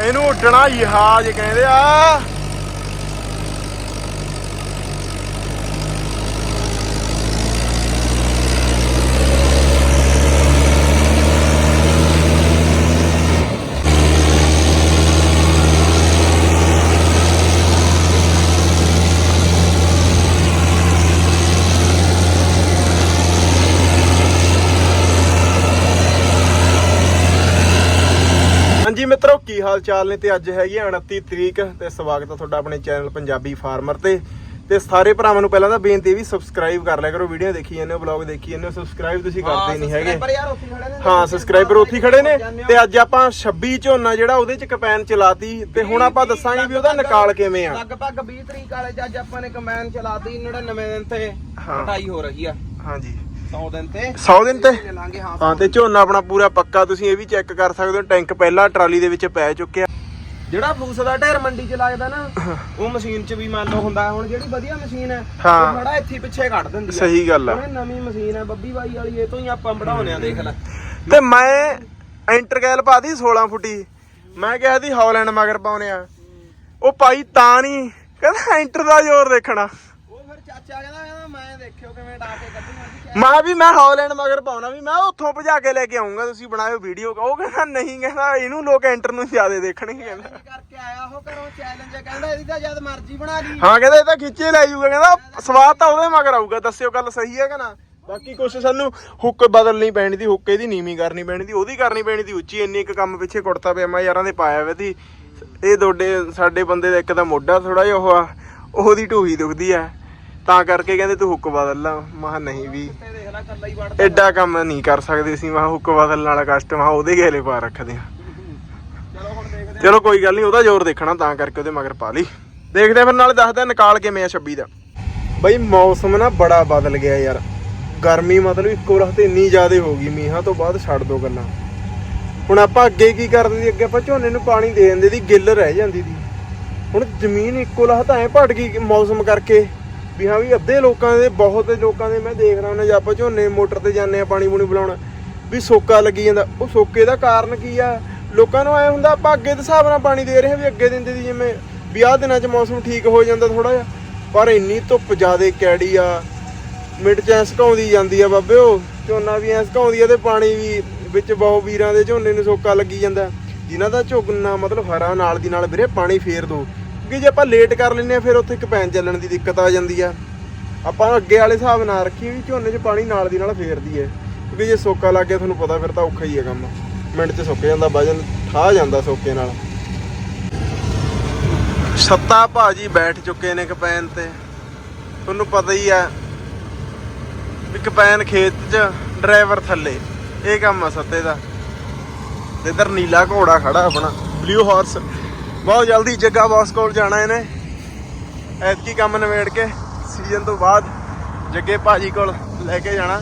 ਇਹਨੂੰ ਉੱਡਣਾ ਜਹਾਜ਼ ਕਹਿੰਦੇ ਆ ਹਾਂਜੀ ਮਿੱਤਰੋ ਕੀ ਹਾਲ ਚਾਲ ਨੇ ਤੇ ਅੱਜ ਹੈਗੀ ਆ 29 ਤਰੀਕ ਤੇ ਸਵਾਗਤ ਹੈ ਤੁਹਾਡਾ ਆਪਣੇ ਚੈਨਲ ਪੰਜਾਬੀ ਫਾਰਮਰ ਤੇ। ਤੇ ਸਾਰੇ ਭਰਾਵਾਂ ਨੂੰ ਪਹਿਲਾਂ ਤਾਂ ਬੇਨਤੀ ਵੀ ਸਬਸਕ੍ਰਾਈਬ ਕਰ ਲਿਆ ਕਰੋ ਵੀਡੀਓ ਦੇਖੀ ਜਾਂਦੇ ਹੋ ਬਲੌਗ ਦੇਖੀ ਜਾਂਦੇ ਹੋ ਸਬਸਕ੍ਰਾਈਬ ਤੁਸੀਂ ਕਰਦੇ ਨਹੀਂ ਹੈਗੇ। ਹਾਂ ਸਬਸਕ੍ਰਾਈਬਰ ਉੱਥੇ ਖੜੇ ਨੇ ਤੇ ਅੱਜ ਆਪਾਂ 26 ਝੋਨਾ ਜਿਹੜਾ ਉਹਦੇ ਚ ਕਪੈਨ ਚਲਾਤੀ ਤੇ ਹੁਣ ਆਪਾਂ ਦੱਸਾਂਗੇ ਵੀ ਉਹਦਾ ਨਿਕਾਲ ਕਿਵੇਂ ਆ। ਲਗਭਗ 20 ਤਰੀਕ ਵਾਲੇ ਚ ਅੱਜ ਆਪਾਂ ਨੇ ਕਮੈਨ ਚਲਾਤੀ 99 ਦਿਨ ਤੇ। ਕਟਾਈ ਹੋ ਰਹੀ ਆ। ਹਾਂਜੀ। 100 ਦਿਨ ਤੇ 100 ਦਿਨ ਤੇ? ਚਲਾਂਗੇ ਹਾਂ ਹਾਂ ਤੇ ਝੋਨਾ ਆਪਣਾ ਪੂਰਾ ਪੱਕਾ ਤੁਸੀਂ ਇਹ ਵੀ ਚੈੱਕ ਕਰ ਸਕਦੇ ਹੋ ਟੈਂਕ ਪਹਿਲਾਂ ਟਰਾਲੀ ਦੇ ਵਿੱਚ ਪੈ ਚੁੱਕਿਆ। ਜਿਹੜਾ ਫੂਸ ਦਾ ਢੇਰ ਮੰਡੀ ਚ ਲੱਗਦਾ ਨਾ ਉਹ ਮਸ਼ੀਨ ਚ ਵੀ ਮੰਨ ਲਓ ਹੁੰਦਾ ਹੁਣ ਜਿਹੜੀ ਵਧੀਆ ਮਸ਼ੀਨ ਹੈ ਹਾਂ। ਉਹ ਥੋੜਾ ਇੱਥੇ ਹੀ ਪਿੱਛੇ ਕੱਢ ਦਿੰਦੀ ਆ। ਸਹੀ ਗੱਲ ਆ। ਇਹ ਨਵੀਂ ਮਸ਼ੀਨ ਹੈ ਬੱਬੀ ਬਾਈ ਵਾਲੀ ਇਹ ਤੋਂ ਹੀ ਆਪਾਂ ਵਢਾਉਣੇ ਆ ਦੇਖ ਲੈ। ਤੇ ਮੈਂ ਇੰਟਰਗੈਲ ਪਾਦੀ 16 ਫੁੱਟੀ। ਮੈਂ ਕਿਹਾ ਦੀ ਹੌਲੈਂਡ ਮਗਰ ਪਾਉਨੇ ਆ। ਉਹ ਪਾਈ ਤਾਂ ਨਹੀਂ ਕਹਿੰਦਾ ਐਂਟਰ ਦਾ ਜ਼ੋਰ ਦੇਖਣਾ। ਉਹ ਫਿਰ ਚਾਚਾ ਕਹਿੰਦਾ ਕਹਿੰਦਾ ਮੈਂ ਦੇਖਿਓ ਕਿਵੇਂ ਡਾ ਕੇ ਕੱਢੂਗਾ। ਜੀ ਮੈਂ ਵੀ ਮੈਂ ਹੌਲੈਂਡ ਮਗਰ ਪਾਉਣਾ ਵੀ ਮੈਂ ਉੱਥੋਂ ਭਜਾ ਕੇ ਲੈ ਕੇ ਆਉਂਗਾ ਤੁਸੀਂ ਬਣਾਇਓ ਵੀਡੀਓ ਉਹ ਕਹਿੰਦਾ ਨਹੀਂ ਕਹਿੰਦਾ ਇਹਨੂੰ ਲੋਕ ਐਂਟਰ ਨੂੰ ਜ਼ਿਆਦਾ ਦੇਖਣਗੇ ਕਹਿੰਦਾ। ਕਰਕੇ ਆਇਆ ਉਹ ਘਰੋਂ ਚੈਲੰਜ ਕਹਿੰਦਾ ਇਹਦੀ ਤਾਂ ਜਦ ਮਰਜ਼ੀ ਬਣਾ ਲਈ। ਹਾਂ ਕਹਿੰਦਾ ਇਹ ਤਾਂ ਖਿੱਚੇ ਲੈ ਜਾਊਗਾ ਕਹਿੰਦਾ ਸਵਾਦ ਤਾਂ ਉਹਦੇ ਮਗਰ ਆਊਗਾ ਦੱਸਿਓ ਗੱਲ ਸਹੀ ਹੈ ਕਿ ਨਾ? ਬਾਕੀ ਕੁਛ ਸਾਨੂੰ ਹੁੱਕ ਬਦਲਣੀ ਪੈਣੀ ਦੀ ਹੁੱਕ ਇਹਦੀ ਨੀਵੀਂ ਕਰਨੀ ਪੈਣੀ ਦੀ ਉਹਦੀ ਕਰਨੀ ਪੈਣੀ ਦੀ ਉੱਚੀ ਇੰਨੀ ਇੱਕ ਕੰਮ ਪਿੱਛੇ ਕੁੜਤਾ ਪਿਆ ਮੈਂ ਯਾਰਾਂ ਦੇ ਪਾਇਆ ਵੇ ਦੀ। ਇਹ ਦੋਡੇ ਸਾਡੇ ਬੰਦੇ ਦਾ ਇੱਕ ਤਾਂ ਮੋਢਾ ਥੋੜਾ ਜਿਹਾ ਉਹ ਆ ਉਹਦੀ ਢੂਹੀ ਦੁਖਦੀ ਆ। ਤਾਂ ਕਰਕੇ ਕਹਿੰਦੇ ਤੂੰ ਹੁੱਕ ਬਦਲ ਲਾ। ਮਹਾ ਨਹੀਂ ਵੀ। ਦੇਖ ਲੈ ਕੱਲਾ ਹੀ ਵੜਦਾ ਐਡਾ ਕੰਮ ਨਹੀਂ ਕਰ ਸਕਦੇ ਸੀ ਮਹਾ ਹੁੱਕ ਬਦਲਣ ਵਾਲਾ ਕਸ਼ਟ ਮਹਾ ਉਹਦੇ ਗੇਲੇ ਪਾ ਰੱਖਦੇ ਆ। ਚਲੋ ਹੁਣ ਦੇਖਦੇ ਆ। ਚਲੋ ਕੋਈ ਗੱਲ ਨਹੀਂ, ਉਹਦਾ ਜ਼ੋਰ ਦੇਖਣਾ ਤਾਂ ਕਰਕੇ ਉਹਦੇ ਮਗਰ ਪਾ ਲਈ। ਦੇਖਦੇ ਆ ਫਿਰ ਨਾਲੇ ਦੱਸਦਾ ਨਿਕਾਲ ਕਿਵੇਂ ਆ 26 ਦਾ। ਬਈ ਮੌਸਮ ਨਾ ਬੜਾ ਬਦਲ ਗਿਆ ਯਾਰ। ਗਰਮੀ ਮਤਲਬ ਇੱਕੋ ਰਹ ਇੰਨੀ ਜ਼ਿਆਦਾ ਹੋ ਗਈ, ਮੀਂਹਾਂ ਤੋਂ ਬਾਅਦ ਛੱਡ ਦੋ ਗੱਲਾਂ। ਹੁਣ ਆਪਾਂ ਅੱਗੇ ਕੀ ਕਰਦੇ ਸੀ? ਅੱਗੇ ਆਪਾਂ ਝੋਨੇ ਨੂੰ ਪਾਣੀ ਦੇ ਦਿੰਦੇ ਸੀ, ਗਿੱਲ ਰਹਿ ਜਾਂਦੀ ਸੀ। ਹੁਣ ਜ਼ਮੀਨ ਇੱਕੋ ਲਹ ਤਾਂ ਐ ਭਟ ਗਈ ਕਿ ਮੌਸਮ ਕਰਕੇ। ਵੀ ਹਾਂ ਵੀ ਅੱਧੇ ਲੋਕਾਂ ਦੇ, ਬਹੁਤ ਲੋਕਾਂ ਦੇ ਮੈਂ ਦੇਖ ਰਿਹਾ ਹੁੰਦਾ ਜੇ ਆਪਾਂ ਝੋਨੇ ਮੋਟਰ ਤੇ ਜਾਂਦੇ ਆ ਪਾਣੀ ਪੂਣੀ ਬੁਲਾਉਣ ਵੀ ਸੋਕਾ ਲੱਗੀ ਜਾਂਦਾ। ਉਹ ਸੋਕੇ ਦਾ ਕਾਰਨ ਕੀ ਆ? ਲੋਕਾਂ ਨੂੰ ਐ ਹੁੰਦਾ, ਆਪਾਂ ਅੱਗੇ ਦੇ ਹਿਸਾਬ ਨਾਲ ਪਾਣੀ ਦੇ ਰਹੇ ਹਾਂ ਵੀ ਅੱਗੇ ਦਿੰਦੇ ਸੀ ਜਿਵੇਂ ਵੀ ਆਹ ਦਿਨਾਂ 'ਚ ਮੌਸਮ ਠੀਕ ਹੋ ਜਾਂਦਾ ਥੋੜਾ ਜਿਹਾ। ਪਰ ਇੰਨੀ ਧੁੱਪ ਜ਼ਿਆਦੇ ਕੈੜੀ ਆ, ਮਿੰਟ 'ਚ ਐਂ ਸੁਕਾਉਂਦੀ ਜਾਂਦੀ ਆ ਬਾਬੇ ਉਹ। ਝੋਨਾ ਵੀ ਐਂ ਸੁਕਾਉਂਦੀ ਆ ਤੇ ਪਾਣੀ ਵੀ ਵਿੱਚ ਬਹੁਤ ਵੀਰਾਂ ਦੇ ਝੋਨੇ ਨੂੰ ਸੋਕਾ ਲੱਗੀ ਜਾਂਦਾ। ਜਿਨ੍ਹਾਂ ਦਾ ਝੁਕਣਾ ਮਤਲਬ ਹਰਾ ਨਾਲ ਦੀ ਨਾਲ ਵੀਰੇ, ਪਾਣੀ ਫੇਰ ਦੋ। ਕਿਉਂਕਿ ਜੇ ਆਪਾਂ ਲੇਟ ਕਰ ਲੈਂਦੇ ਆ ਫਿਰ ਉੱਥੇ ਪੈਨ ਚੱਲਣ ਦੀ ਦਿੱਕਤ ਆ ਜਾਂਦੀ ਆ। ਆਪਾਂ ਅੱਗੇ ਵਾਲੇ ਹਿਸਾਬ ਨਾਲ ਰੱਖੀਏ ਵੀ ਝੋਨੇ 'ਚ ਪਾਣੀ ਨਾਲ ਦੀ ਨਾਲ ਫੇਰਦੀ ਹੈ ਕਿਉਂਕਿ ਜੇ ਸੋਕਾ ਲੱਗ ਗਿਆ ਤੁਹਾਨੂੰ ਪਤਾ ਫਿਰ ਤਾਂ ਔਖਾ ਹੀ ਹੈ ਕੰਮ। ਮਿੰਟ 'ਚ ਸੁੱਕ ਜਾਂਦਾ ਵਜਨ ਠਾ ਜਾਂਦਾ ਸੋਕੇ ਨਾਲ। ਸੱਤਾ ਭਾਜੀ ਬੈਠ ਚੁੱਕੇ ਨੇ ਕਪੈਨ ਤੇ। ਤੁਹਾਨੂੰ ਪਤਾ ਹੀ ਆ ਵੀ ਕਪੈਨ ਖੇਤ 'ਚ ਡਰਾਈਵਰ ਥੱਲੇ, ਇਹ ਕੰਮ ਆ ਸੱਤੇ ਦਾ। ਇਧਰ ਨੀਲਾ ਘੋੜਾ ਖੜਾ ਆਪਣਾ ਬਲੂ ਹਾਰਸ ਬਹੁਤ ਜਲਦੀ ਜੱਗਾ ਬਾਸ ਕੋਲ ਜਾਣਾ ਇਹਨੇ। ਐਤਕੀ ਕੰਮ ਨਿਬੇੜ ਕੇ ਸੀਜ਼ਨ ਤੋਂ ਬਾਅਦ ਜੱਗੇ ਭਾਜੀ ਕੋਲ ਲੈ ਕੇ ਜਾਣਾ।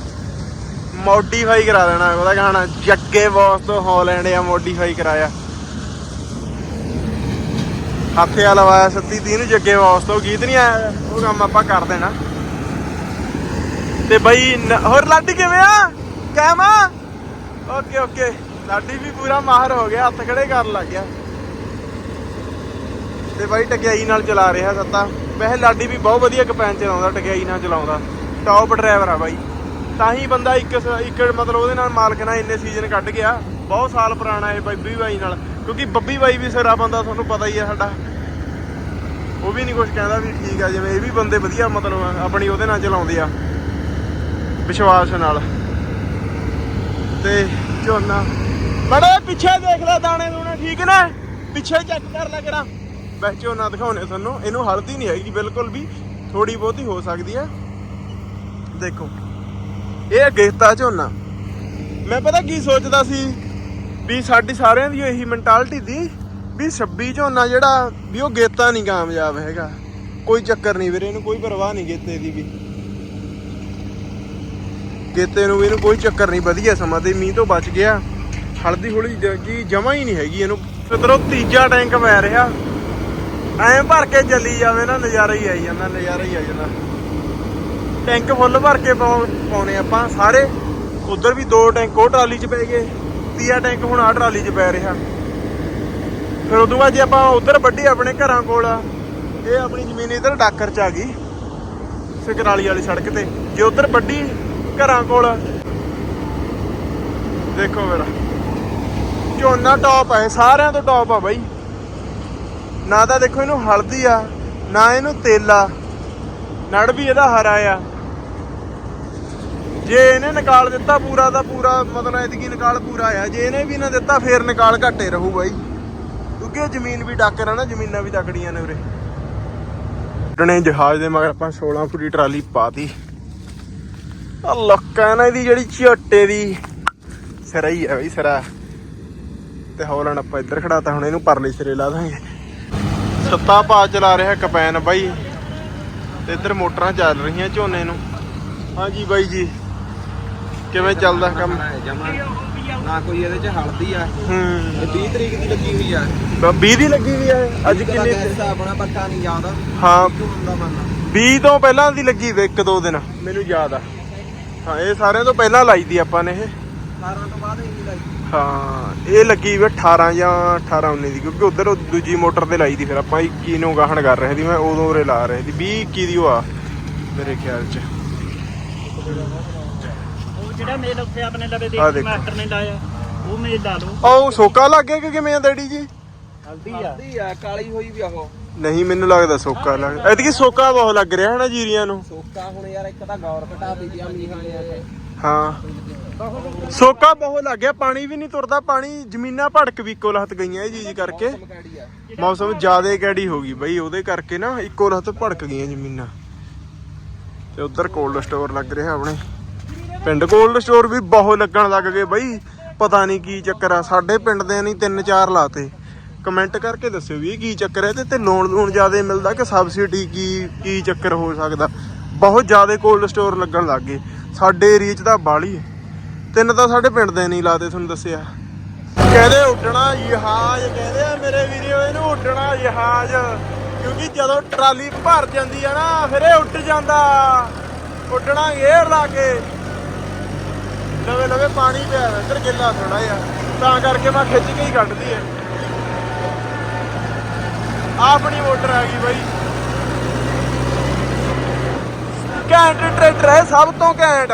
ਮੋਡੀਫਾਈ ਕਰਾ ਦੇਣਾ, ਉਹਦਾ ਕਹਣਾ ਜੱਗੇ ਬਾਸ ਤੋਂ ਹਾਲੈਂਡ ਆ ਮੋਡੀਫਾਈ ਕਰਾਇਆ। ਹੱਥੇ ਆ ਲਵਾਇਆ 37 30 ਨੂੰ ਜੱਗੇ ਬਾਸ ਤੋਂ ਗੀਤ ਨਹੀਂ ਆਇਆ, ਉਹ ਕੰਮ ਆਪਾਂ ਕਰ ਦੇਣਾ। ਤੇ ਬਈ ਹੋਰ ਲਾਡੀ ਕਿਵੇਂ ਆ? ਕਹਿਮਾ ਓਕੇ ਓਕੇ। ਲਾਡੀ ਵੀ ਪੂਰਾ ਮਾਹਰ ਹੋ ਗਿਆ, ਹੱਥ ਖੜੇ ਕਰਨ ਲੱਗ ਗਿਆ। ਤੇ ਬਾਈ ਟਕਿਆਈ ਨਾਲ ਚਲਾ ਰਿਹਾ ਸੱਤਾ। ਵੈਸੇ ਲਾਡੀ ਵੀ ਬਹੁਤ ਵਧੀਆ ਕਪੈਨ ਚਲਾਉਂਦਾ, ਟਕਿਆਈ ਨਾਲ ਚਲਾਉਂਦਾ। ਟੌਪ ਡਰਾਈਵਰ ਆ ਬਾਈ। ਤਾਂ ਹੀ ਬੰਦਾ ਇੱਕ ਇੱਕ ਮਤਲਬ ਉਹਦੇ ਨਾਲ ਮਾਲਕ ਨਾਲ ਇੰਨੇ ਸੀਜ਼ਨ ਕੱਢ ਗਿਆ। ਬਹੁਤ ਸਾਲ ਪੁਰਾਣਾ ਇਹ ਬੱਬੀ ਬਾਈ ਨਾਲ। ਕਿਉਂਕਿ ਬੱਬੀ ਬਾਈ ਵੀ ਸਿਰਾ ਬੰਦਾ, ਤੁਹਾਨੂੰ ਪਤਾ ਹੀ ਆ ਸਾਡਾ। ਉਹ ਵੀ ਨਹੀਂ ਕੁਝ ਕਹਿੰਦਾ ਵੀ ਠੀਕ ਆ, ਜਿਵੇਂ ਇਹ ਵੀ ਬੰਦੇ ਵਧੀਆ ਮਤਲਬ ਆਪਣੀ ਉਹਦੇ ਨਾਲ ਚਲਾਉਂਦੇ ਆ। ਵਿਸ਼ਵਾਸ ਨਾਲ। ਤੇ ਝੋਨਾ। ਬੜਾ ਪਿੱਛੇ ਦੇਖ ਲੈ ਦਾਣੇ ਦੂਣੇ, ਠੀਕ ਨੇ? ਪਿੱਛੇ ਚੈੱਕ ਕਰ ਲੈ ਕਰਾਂ ਬਸ ਝੋਨਾ ਦਿਖਾਉਣੇ ਤੁਹਾਨੂੰ। ਇਹਨੂੰ ਹਲਦੀ ਨਹੀਂ ਹੈਗੀ, ਬਿਲਕੁਲ ਵੀ ਥੋੜੀ ਬਹੁਤੀ ਹੋ ਸਕਦੀ ਹੈ। ਦੇਖੋ, ਇਹ ਗੇਤਾ ਝੋਨਾ। ਮੈਂ ਪਤਾ ਕੀ ਸੋਚਦਾ ਸੀ ਵੀ ਸਾਡੀ ਸਾਰਿਆਂ ਦੀ ਇਹੀ ਮੈਂਟਾਲਿਟੀ ਦੀ ਵੀ 26 ਝੋਨਾ ਜਿਹੜਾ ਵੀ ਉਹ ਗੇਤਾ ਨਹੀਂ ਕਾਮਯਾਬ ਹੈਗਾ। ਕੋਈ ਚੱਕਰ ਨਹੀਂ ਵੀਰੇ, ਇਹਨੂੰ ਕੋਈ ਪਰਵਾਹ ਨਹੀਂ ਗੇਤੇ ਦੀ ਵੀ। ਗੇਤੇ ਨੂੰ ਵੀ ਇਹਨੂੰ ਕੋਈ ਚੱਕਰ ਨਹੀਂ, ਵਧੀਆ ਸਮਾਂ ਤੇ ਮੀਂਹ ਤੋਂ ਬਚ ਗਿਆ। ਹਲਦੀ ਹੌਲੀ ਜੀ ਜਮਾ ਹੀ ਨਹੀਂ ਹੈਗੀ ਇਹਨੂੰ। ਇਧਰੋਂ ਤੀਜਾ ਟੈਂਕ ਪੈ ਰਿਹਾ। ਐਂ ਭਰ ਕੇ ਚੱਲੀ ਜਾਵੇ ਨਾ, ਨਜ਼ਾਰਾ ਹੀ ਆਈ ਜਾਂਦਾ, ਨਜ਼ਾਰਾ ਹੀ ਆ ਜਾਂਦਾ। ਟੈਂਕ ਫੁੱਲ ਭਰ ਕੇ ਪਾਉਣੇ ਆਪਾਂ ਸਾਰੇ। ਉਧਰ ਵੀ ਦੋ ਟੈਂਕ, ਉਹ ਟਰਾਲੀ 'ਚ ਪੈ ਗਏ। ਤੀਆ ਟੈਂਕ ਹੁਣ ਆ ਟਰਾਲੀ 'ਚ ਪੈ ਰਿਹਾ। ਫਿਰ ਉਦੋਂ ਬਾਅਦ ਜੇ ਆਪਾਂ ਉਧਰ ਵੱਢੀ ਆਪਣੇ ਘਰਾਂ ਕੋਲ, ਇਹ ਆਪਣੀ ਜ਼ਮੀਨ ਇਧਰ ਡਾਕਰ ਚ ਆ ਗਈ ਸਕਰਾਲੀ ਵਾਲੀ ਸੜਕ ਤੇ। ਜੇ ਉਧਰ ਵੱਡੀ ਘਰਾਂ ਕੋਲ, ਦੇਖੋ ਮੇਰਾ। ਝੋਨਾ ਟੌਪ ਹੈ ਸਾਰਿਆਂ ਤੋਂ ਟੌਪ ਆ ਬਾਈ। ਨਾ ਤਾਂ ਦੇਖੋ ਇਹਨੂੰ ਹਲਦੀ ਆ, ਨਾ ਇਹਨੂੰ ਤੇਲਾ ਨੜ ਵੀ ਇਹਦਾ ਹਰਾ ਆ। ਜੇ ਇਹਨੇ ਨਿਕਾਲ ਦਿੱਤਾ ਪੂਰਾ ਤਾਂ ਪੂਰਾ, ਮਤਲਬ ਐਤਕੀ ਨਿਕਾਲ ਪੂਰਾ ਆ। ਜੇ ਇਹਨੇ ਵੀ ਨਾ ਦਿੱਤਾ, ਫੇਰ ਨਿਕਾਲ ਘੱਟੇ ਰਹੂ ਬਾਈ। ਕਿਉਂਕਿ ਇਹ ਜ਼ਮੀਨ ਵੀ ਡਾਕਰ ਆ ਨਾ, ਜ਼ਮੀਨਾਂ ਵੀ ਤਕੜੀਆਂ ਨੇ ਉਰੇ। ਡਣੇ ਜਹਾਜ਼ ਦੇ ਮਗਰ ਆਪਾਂ 16 ਫੁੱਟੀ ਟਰਾਲੀ ਪਾਤੀ। ਆ ਲੱਕਾਂ ਨਾ ਇਹਦੀ ਜਿਹੜੀ ਝੋਟੇ ਦੀ। ਸਿਰਾ ਹੀ ਆ ਬਈ, ਸਿਰਾ। ਤੇ ਹੌਲਣ ਆਪਾਂ ਇੱਧਰ ਖੜਾਤਾ, ਹੁਣ ਇਹਨੂੰ ਪਰਲੇ ਸਿਰੇ ਲਾ ਦਾਂਗੇ। ਸੱਤਾ ਪਾ ਚਲਾ ਰਿਹਾ ਕਪੈਨ ਬਾਈ। ਤੇ ਇੱਧਰ ਮੋਟਰਾਂ ਚੱਲ ਰਹੀਆਂ ਝੋਨੇ ਨੂੰ। ਹਾਂਜੀ ਬਾਈ ਜੀ। ਕਿਵੇਂ ਚੱਲਦਾ ਕੰਮ? ਨਾ ਕੋਈ ਇਹਦੇ ਚ ਹਲਦੀ ਆ। ਹੂੰ। ਇਹ 20 ਤਰੀਕ ਦੀ ਲੱਗੀ ਹੋਈ ਆ। 20 ਦੀ ਲੱਗੀ ਵੀ ਹੈ ਅੱਜ ਕਿੰਨੀ ਆਪਣਾ ਪੱਕਾ ਨਹੀਂ ਯਾਦ ਹਾਂ। ਕਿਉਂ ਹੁੰਦਾ ਮੰਨ 20 ਤੋਂ ਪਹਿਲਾਂ ਦੀ ਲੱਗੀ ਵੇ ਇੱਕ ਦੋ ਦਿਨ। ਮੈਨੂੰ ਯਾਦ ਆ। ਹਾਂ ਇਹ ਸਾਰਿਆਂ ਤੋਂ ਪਹਿਲਾਂ ਲਾਈ ਦੀ ਆਪਾਂ ਨੇ ਇਹ। 18 ਤੋਂ ਬਾਅਦ ਇੰਨੀ ਲੱਗੀ ਹਾਂ ਇਹ ਲੱਗੀ ਵੇ 18 ਜਾਂ 18 19 ਦੀ ਕਿਉਂਕਿ ਉਧਰ ਦੂਜੀ ਮੋਟਰ ਤੇ ਲਾਈ ਦੀ ਫਿਰ ਆਪਾਂ 21 ਨੂੰ ਗਾਹਣ ਕਰ ਰਹੇ ਸੀ ਮੈਂ ਉਦੋਂ ਉਰੇ ਲਾ ਰਹੇ ਸੀ 20 21 ਦੀ ਉਹ ਆ ਮੇਰੇ ਖਿਆਲ ਚ। ਉਹ ਜਿਹੜਾ ਮੇਲ ਉੱਥੇ ਆਪਣੇ ਲਵੇ ਆਹ ਦੇਖ ਦੇਖੋ। ਮਾਸਟਰ ਨੇ ਲਾਇਆ ਉਹ ਮੇਲ ਲਾ ਲਓ। ਉਹ ਸੋਕਾ ਲੱਗ ਗਿਆ ਕਿ ਕਿਵੇਂ ਆ ਡੈਡੀ ਜੀ? ਹਲਦੀ ਆ। ਹਲਦੀ ਆ ਕਾਲੀ ਹੋਈ ਵੀ ਆ ਉਹ। ਨਹੀਂ ਮੈਨੂੰ ਲੱਗਦਾ ਸੋਕਾ ਲੱਗ ਐਤਕੀ ਸੋਕਾ ਬਹੁਤ ਲੱਗ ਰਿਹਾ ਹੈ ਨਾ ਜੀਰੀਆਂ ਨੂੰ। ਸੋਕਾ ਹੁਣ ਯਾਰ ਇੱਕ ਤਾਂ ਗੌਰ ਘਟਾ ਦਿੱਤੀ ਆ ਮੀਂਹਾਂ ਨੇ। ਹਾਂ। ਸੋਕਾ ਬਹੁਤ ਲੱਗ ਗਿਆ ਪਾਣੀ ਵੀ ਨਹੀਂ ਤੁਰਦਾ ਪਾਣੀ ਜ਼ਮੀਨਾਂ ਭੜਕ ਵੀ ਇੱਕੋ ਲਹਤ ਗਈਆਂ ਇਹ ਚੀਜ਼ ਕਰਕੇ। ਮੌਸਮ ਜ਼ਿਆਦਾ ਕੈੜੀ ਹੋ ਗਈ ਬਈ ਉਹਦੇ ਕਰਕੇ ਨਾ ਇੱਕੋ ਲਹਤ ਭੜਕ ਗਈਆਂ ਜ਼ਮੀਨਾਂ। ਤੇ ਉਧਰ ਕੋਲਡ ਸਟੋਰ ਲੱਗ ਰਿਹਾ ਆਪਣੇ। ਪਿੰਡ ਕੋਲਡ ਸਟੋਰ ਵੀ ਬਹੁਤ ਲੱਗਣ ਲੱਗ ਗਏ ਬਈ ਪਤਾ ਨਹੀਂ ਕੀ ਚੱਕਰ ਆ। ਸਾਡੇ ਪਿੰਡ ਦੇ ਨਹੀਂ ਤਿੰਨ ਚਾਰ ਲਾਤੇ। ਕਮੈਂਟ ਕਰਕੇ ਦੱਸਿਓ ਵੀ ਇਹ ਕੀ ਚੱਕਰ ਹੈ ਤੇ ਤੇ ਲੋਨ ਲੋਨ ਜ਼ਿਆਦਾ ਮਿਲਦਾ ਕਿ ਸਬਸਿਡੀ ਕੀ ਕੀ ਚੱਕਰ ਹੋ ਸਕਦਾ? ਬਹੁਤ ਜ਼ਿਆਦਾ ਕੋਲਡ ਸਟੋਰ ਲੱਗਣ ਲੱਗ ਗਏ। ਸਾਡੇ ਏਰੀਆ 'ਚ ਤਾਂ ਬਾਲੀ ਹੈ ਤਿੰਨ ਤਾਂ ਸਾਡੇ ਪਿੰਡ ਦੇ ਨਹੀਂ ਲਾਦੇ, ਤੁਹਾਨੂੰ ਦੱਸਿਆ। ਕਹਿੰਦੇ ਉੱਡਣਾ ਜਹਾਜ਼, ਕਹਿੰਦੇ ਆ ਮੇਰੇ ਵੀਰੋ ਇਹਨੂੰ ਉੱਡਣਾ ਜਹਾਜ਼। ਕਿਉਂਕਿ ਜਦੋਂ ਟਰਾਲੀ ਭਰ ਜਾਂਦੀ ਆ ਨਾ, ਫਿਰ ਇਹ ਉੱਡ ਜਾਂਦਾ। ਉੱਡਣਾ ਗੇਰ ਲਾ ਕੇ। ਲਵੇ ਲਵੇ ਪਾਣੀ ਪਿਆ, ਇੱਧਰ ਗਿੱਲਾ ਥੋੜਾ ਜਿਹਾ। ਤਾਂ ਕਰਕੇ ਮੈਂ ਖਿੱਚ ਕੇ ਹੀ ਕੱਢਦੀ ਐ ਆਪਣੀ ਮੋਟਰ ਆ ਗਈ ਬਾਈ। ਘੈਂਟ ਟਰੈਕਟਰ ਹੈ, ਸਭ ਤੋਂ ਘੈਂਟ।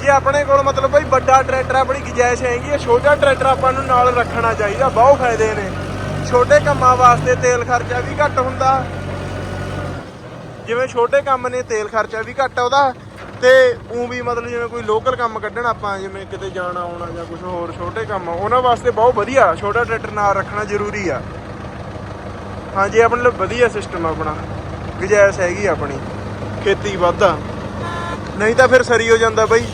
ਜੇ ਆਪਣੇ ਕੋਲ ਮਤਲਬ ਬਈ ਵੱਡਾ ਟਰੈਕਟਰ ਆਪਣੀ ਗੁਜਾਇਸ਼ ਹੈਗੀ ਹੈ ਛੋਟਾ ਟਰੈਕਟਰ ਆਪਾਂ ਨੂੰ ਨਾਲ ਰੱਖਣਾ ਚਾਹੀਦਾ, ਬਹੁਤ ਫਾਇਦੇ ਨੇ। ਛੋਟੇ ਕੰਮਾਂ ਵਾਸਤੇ ਤੇਲ ਖਰਚਾ ਵੀ ਘੱਟ ਹੁੰਦਾ। ਜਿਵੇਂ ਛੋਟੇ ਕੰਮ ਨੇ, ਤੇਲ ਖਰਚਾ ਵੀ ਘੱਟ ਉਹਦਾ। ਤੇ ਉਹ ਵੀ ਮਤਲਬ ਜਿਵੇਂ ਕੋਈ ਲੋਕਲ ਕੰਮ ਕੱਢਣ ਆਪਾਂ, ਜਿਵੇਂ ਕਿਤੇ ਜਾਣਾ, ਆਉਣਾ ਜਾਂ ਕੁਝ ਹੋਰ ਛੋਟੇ ਕੰਮ, ਉਹਨਾਂ ਵਾਸਤੇ ਬਹੁਤ ਵਧੀਆ, ਛੋਟਾ ਟਰੈਕਟਰ ਨਾਲ ਰੱਖਣਾ ਜ਼ਰੂਰੀ ਆ। ਹਾਂਜੀ, ਆਪਣੇ ਲਈ ਵਧੀਆ ਸਿਸਟਮ ਆਪਣਾ, ਗੁਜਾਇਸ਼ ਹੈਗੀ ਆਪਣੀ, ਖੇਤੀ ਵਾਧਾ। ਨਹੀਂ ਤਾਂ ਫਿਰ ਸਰੀ ਹੋ ਜਾਂਦਾ ਬਈ।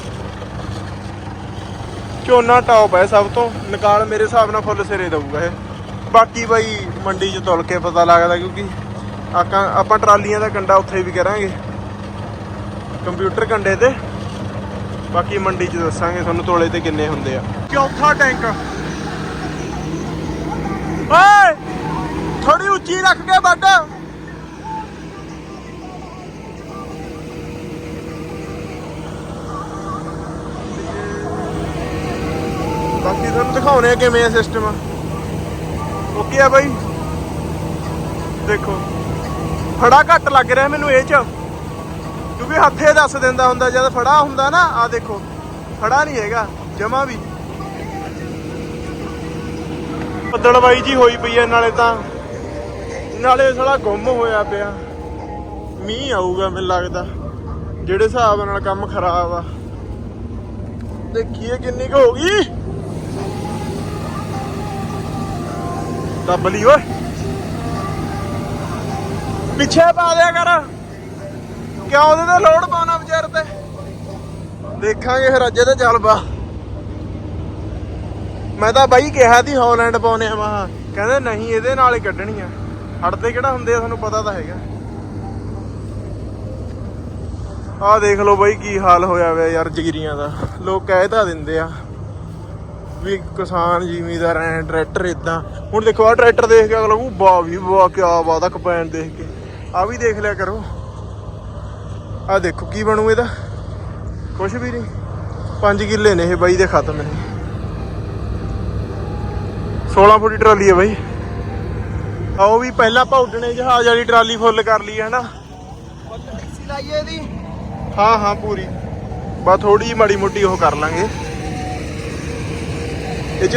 ਝੋਨਾ ਟੌਪ ਹੈ ਸਭ ਤੋਂ। ਨਿਕਾਲ ਮੇਰੇ ਹਿਸਾਬ ਨਾਲ ਫੁੱਲ ਸਿਰੇ ਦਊਗਾ ਇਹ। ਬਾਕੀ ਬਾਈ ਮੰਡੀ 'ਚ ਤੁਲ ਕੇ ਪਤਾ ਲੱਗਦਾ ਕਿਉਂਕਿ ਆਪਾਂ ਆਪਾਂ ਟਰਾਲੀਆਂ ਦਾ ਕੰਡਾ ਉੱਥੇ ਵੀ ਕਰਾਂਗੇ। ਕੰਪਿਊਟਰ ਕੰਡੇ ਤੇ। ਬਾਕੀ ਮੰਡੀ 'ਚ ਦੱਸਾਂਗੇ ਤੁਹਾਨੂੰ ਤੋਲੇ ਤੇ ਕਿੰਨੇ ਹੁੰਦੇ ਆ। ਚੌਥਾ ਟੈਂਕ। ਓਏ! ਥੋੜੀ ਉੱਚੀ ਰੱਖ ਕੇ ਵੱਡ ਬਾਕੀ ਤੁਹਾਨੂੰ ਦਿਖਾਉਣੇ ਆ ਕਿਵੇਂ ਆ ਸਿਸਟਮ ਓਕੇ ਆ ਬਾਈ? ਦੇਖੋ। ਫੜਾ ਘੱਟ ਲੱਗ ਰਿਹਾ ਮੈਨੂੰ ਇਹ ਚ। ਕਿਉਂਕਿ ਹੱਥੇ ਦੱਸ ਦਿੰਦਾ ਹੁੰਦਾ, ਜਦ ਫੜਾ ਹੁੰਦਾ ਨਾ ਆ ਦੇਖੋ। ਫੜਾ ਨਹੀਂ ਹੈਗਾ, ਜਮਾ ਵੀ। ਬੱਦਲ ਬਾਈ ਜੀ ਹੋਈ ਪਈ ਐ ਨਾਲੇ ਤਾਂ। ਨਾਲੇ ਸਾਲਾ ਗੁੰਮ ਹੋਇਆ ਪਿਆ। ਮੀਂਹ ਆਊਗਾ, ਮੈਨੂੰ ਲੱਗਦਾ। ਜਿਹੜੇ ਹਿਸਾਬ ਨਾਲ ਕੰਮ ਖਰਾਬ ਆ। ਦੇਖੀਏ ਕਿੰਨੀ ਕੁ ਹੋ ਗਈ ਦੱਬ ਲਈ ਓਏ। ਪਿੱਛੇ ਪਾ ਦਿਆ ਕਰ। ਕਿਉਂ ਉਹਦੇ ਤੇ ਲੋਡ ਪਾਉਣਾ ਵਿਚਾਰ ਤੇ? ਦੇਖਾਂਗੇ ਫਿਰ ਅੱਜ ਇਹਦੇ ਚੱਲ ਮੈਂ ਤਾਂ ਬਾਈ ਕਿਹਾ ਸੀ ਹਾਲੈਂਡ ਪਾਉਨੇ ਆ ਮਹਾ ਕਹਿੰਦੇ ਨਹੀਂ, ਇਹਦੇ ਨਾਲ ਹੀ ਕੱਢਣੀ ਆ ਹੜਦੇ ਕਿਹੜਾ ਹੁੰਦੇ ਆ, ਤੁਹਾਨੂੰ ਪਤਾ ਤਾਂ ਹੈਗਾ। ਆਹ ਦੇਖ ਲਓ ਬਾਈ ਕੀ ਹਾਲ ਹੋਇਆ ਹੋਇਆ ਯਾਰ ਜਗੀਰੀਆਂ ਦਾ। ਲੋਕ ਕਹਿ ਤਾਂ ਦਿੰਦੇ ਆ। ਵੀ ਕਿਸਾਨ ਜ਼ਿਮੀਦਾਰ ਐ ਟਰੈਕਟਰ ਇਦਾਂ ਹੁਣ ਦੇਖੋ ਆ ਟਰੈਕਟਰ ਦੇਖ ਕੇ ਅਗਲਾ ਕਹੂ ਵਾਹ ਵੀ ਵਾਹ ਕੀ ਬਾਤ ਆ ਕਪੈਨ ਦੇਖ ਕੇ। ਆ ਵੀ ਦੇਖ ਲਿਆ ਕਰੋ। ਆ ਦੇਖੋ ਕੀ ਬਣੂ ਇਹਦਾ। ਕੁਛ ਵੀ ਨਹੀਂ 5 ਕਿੱਲੇ ਨੇ ਇਹ ਬਾਈ ਦੇ ਖਤਮ ਨੇ। 16 ਫੁੱਟ ਟਰਾਲੀ ਹੈ ਬਾਈ। ਆਓ ਵੀ ਪਹਿਲਾਂ ਉੱਡਣੇ ਜਹਾਜ਼ ਵਾਲੀ ਟਰਾਲੀ ਫੁੱਲ ਕਰ ਲਈ ਹੈ ਨਾ। ਲਾਈਏ ਹਾਂ ਹਾਂ ਪੂਰੀ। ਬਾ ਥੋੜੀ ਮਾੜੀ ਮੋਟੀ ਉਹ ਕਰ ਲਾਂਗੇ। ਇਹ ਚ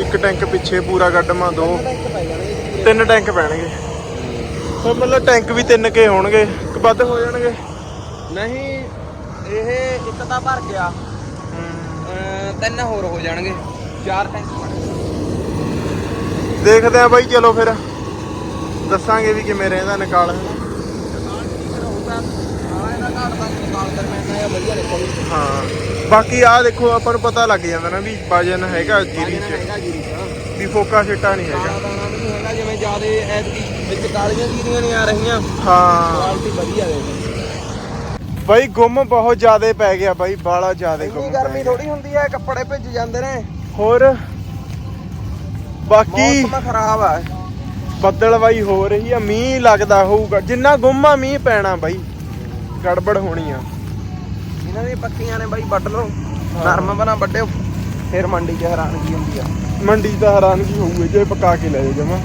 ਇੱਕ ਟੈਂਕ ਪਿੱਛੇ ਪੂਰਾ ਦੋ ਟੈਂਕ ਪੈ ਜਾਣਗੇ ਤਿੰਨ ਟੈਂਕ ਪੈਣਗੇ। ਤਾਂ ਮਤਲਬ ਟੈਂਕ ਵੀ ਤਿੰਨ ਕੇ ਹੋਣਗੇ ਕਿ ਵੱਧ ਹੋ ਜਾਣਗੇ। ਨਹੀਂ ਇਹ ਇੱਕ ਤਾਂ ਭਰ ਗਿਆ। ਤਿੰਨ ਹੋਰ ਹੋ ਜਾਣਗੇ। ਚਾਰ ਟੈਂਕ ਦੇਖਦੇ ਆ ਬਾਈ ਚਲੋ ਫਿਰ। ਦੱਸਾਂਗੇ ਵੀ ਕਿਵੇਂ ਰਹਿੰਦਾ ਨਿਕਾਲ। ਹਾਂ। ਬਾਕੀ ਆ ਦੇਖੋ ਆਪਾਂ ਨੂੰ ਪਤਾ ਲੱਗ ਜਾਂਦਾ ਨਾ ਵੀ ਵਜਨ ਹੈਗਾ ਜੀਰੀ ਚ। ਵੀ ਫੋਕਾ ਛਿੱਟਾ ਨਹੀਂ ਹੈਗਾ। ਜਿਵੇਂ ਜਿਆਦੇ ਐਤਕੀ ਵਿੱਚ ਕਾਲੀਆਂ ਜੀਰੀਆਂ ਨਹੀਂ ਆ ਰਹੀਆਂ। ਹਾਂ। ਕੁਆਲਿਟੀ ਵਧੀਆ ਦੇ। ਬਾਈ ਗੁੰਮ ਬਹੁਤ ਜ਼ਿਆਦੇ ਪੈ ਗਿਆ ਬਾਈ ਬਾਲਾ ਜ਼ਿਆਦੇ ਗੁੰਮ ਗਰਮੀ। ਥੋੜੀ ਹੁੰਦੀ ਹੈ ਕੱਪੜੇ ਭਿੱਜ ਜਾਂਦੇ ਨੇ। ਹੋਰ? ਬਾਕੀ ਮੌਸਮ ਖਰਾਬ ਆ। ਬੱਦਲ ਬਾਈ ਹੋ ਰਹੀ ਆ ਮੀਂਹ ਲੱਗਦਾ ਹੋਊਗਾ। ਜਿੰਨਾ ਗੁੰਮਾ ਮੀਂਹ ਪੈਣਾ ਬਾਈ। ਗੜਬੜ ਹੋਣੀ ਆ। ਇਹਨਾਂ ਦੀ ਪੱਕੀਆਂ ਨੇ ਬਾਈ ਵੱਢ ਲਓ। ਨਰਮ ਬਣਾ ਵੱਡੇ ਫਿਰ ਮੰਡੀ 'ਚ ਹੈਰਾਨਗੀ ਹੁੰਦੀ ਆ। ਮੰਡੀ ਤਾਂ ਹੈਰਾਨਗੀ ਹੋਊਗੀ ਜੇ ਪਕਾ ਕੇ ਲੈ ਜਾ ਜਮਾ।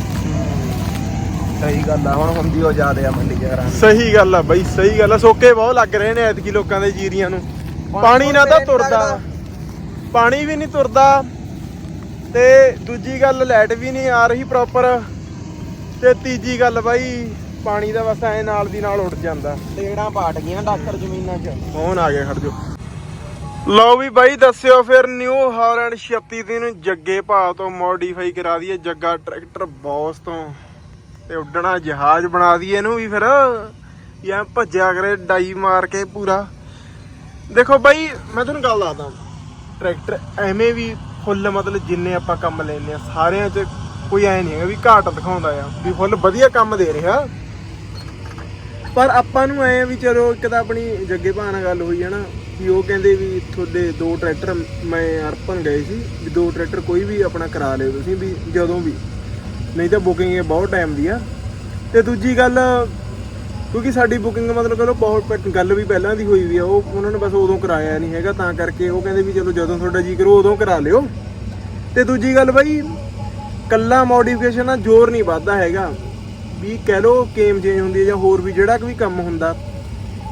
ਸਹੀ ਗੱਲ ਆ ਹੁਣ ਹੁੰਦੀ ਉਹ ਜ਼ਿਆਦੇ ਆ ਮੰਡੀ 'ਚ ਹੈਰਾਨ ਸਹੀ ਗੱਲ ਆ ਬਾਈ ਸਹੀ ਗੱਲ ਆ। ਸੋਕੇ ਬਹੁਤ ਲੱਗ ਰਹੇ ਨੇ ਐਤਕੀ ਲੋਕਾਂ ਦੇ ਜੀਰੀਆਂ ਨੂੰ। ਪਾਣੀ ਨਾ ਤਾਂ ਤੁਰਦਾ। ਪਾਣੀ ਵੀ ਨਹੀਂ ਤੁਰਦਾ। ਤੇ ਦੂਜੀ ਗੱਲ ਲਾਈਟ ਵੀ ਨਹੀਂ ਆ ਰਹੀ ਪ੍ਰੋਪਰ ਤੇ ਤੀਜੀ ਗੱਲ ਬਾਈ ਪਾਣੀ ਦਾ ਬਸ ਐ ਨਾਲ ਦੀ ਨਾਲ ਉੱਡ ਜਾਂਦਾ। ਤੇੜਾਂ ਪਾਟ ਗਈਆਂ ਡਾਕਰ ਜ਼ਮੀਨਾਂ 'ਚ। ਫੋਨ ਆ ਗਿਆ ਖੜ ਜੋ ਲਓ ਵੀ ਬਾਈ ਦੱਸਿਓ ਫਿਰ ਨਿਊ ਹਾਲੈਂਡ 36 ਦੀ ਨੂੰ ਜੱਗੇ ਭਾ ਤੋਂ ਮੋਡੀਫਾਈ ਕਰਾ ਦਈਏ। ਜੱਗਾ ਟਰੈਕਟਰ ਬੌਸ ਤੋਂ ਤੇ ਉੱਡਣਾ ਜਹਾਜ਼ ਬਣਾ ਦਈਏ ਇਹਨੂੰ ਵੀ ਫਿਰ। ਜਾਂ ਭੱਜਿਆ ਕਰੇ ਡਾਈ ਮਾਰ ਕੇ ਪੂਰਾ। ਦੇਖੋ ਬਾਈ ਮੈਂ ਤੁਹਾਨੂੰ ਗੱਲ ਦੱਸਦਾ। ਟਰੈਕਟਰ ਐਵੇਂ ਵੀ ਫੁੱਲ ਮਤਲਬ ਜਿੰਨੇ ਆਪਾਂ ਕੰਮ ਲੈਨੇ ਆ ਸਾਰਿਆਂ 'ਚ ਕੋਈ ਐ ਨਹੀਂ ਹੈਗਾ ਵੀ ਘਾਟ ਦਿਖਾਉਂਦਾ ਆ। ਵੀ ਫੁੱਲ ਵਧੀਆ ਕੰਮ ਦੇ ਰਿਹਾ। ਪਰ ਆਪਾਂ ਨੂੰ ਐ ਵੀ ਚਲੋ ਇੱਕ ਤਾਂ ਆਪਣੀ ਜੱਗੇ ਭਾਅ ਨਾਲ ਗੱਲ ਹੋਈ ਹੈ ਨਾ ਕਿ ਉਹ ਕਹਿੰਦੇ ਵੀ ਤੁਹਾਡੇ ਦੋ ਟਰੈਕਟਰ ਮੈਂ ਅਰਪਨ ਗਏ ਸੀ, ਵੀ ਦੋ ਟਰੈਕਟਰ ਕੋਈ ਵੀ ਆਪਣਾ ਕਰਾ ਲਿਓ ਤੁਸੀਂ ਵੀ ਜਦੋਂ ਵੀ। ਨਹੀਂ ਤਾਂ ਬੁਕਿੰਗ ਇਹ ਬਹੁਤ ਟਾਈਮ ਦੀ ਆ। ਤੇ ਦੂਜੀ ਗੱਲ, ਕਿਉਂਕਿ ਸਾਡੀ ਬੁਕਿੰਗ ਮਤਲਬ ਚਲੋ ਬਹੁਤ ਗੱਲ ਵੀ ਪਹਿਲਾਂ ਦੀ ਹੋਈ ਵੀ ਆ, ਉਹ ਉਹਨਾਂ ਨੇ ਬਸ ਉਦੋਂ ਕਰਾਇਆ ਨਹੀਂ ਹੈਗਾ, ਤਾਂ ਕਰਕੇ ਉਹ ਕਹਿੰਦੇ ਵੀ ਚਲੋ ਜਦੋਂ ਤੁਹਾਡਾ ਜੀ ਕਰੋ ਉਦੋਂ ਕਰਾ ਲਿਓ। ਤੇ ਦੂਜੀ ਗੱਲ ਬਾਈ, ਕੱਲਾ ਮੋਡੀਫਿਕੇਸ਼ਨ ਨਾਲ ਜ਼ੋਰ ਨਹੀਂ ਵੱਧਦਾ ਹੈਗਾ। ਵੀ ਕਹਿ ਲੋ ਕੇਮ ਚੇਂਜ ਹੁੰਦੀ ਹੈ ਜਾਂ ਹੋਰ ਵੀ ਜਿਹੜਾ ਕਿ ਵੀ ਕੰਮ ਹੁੰਦਾ,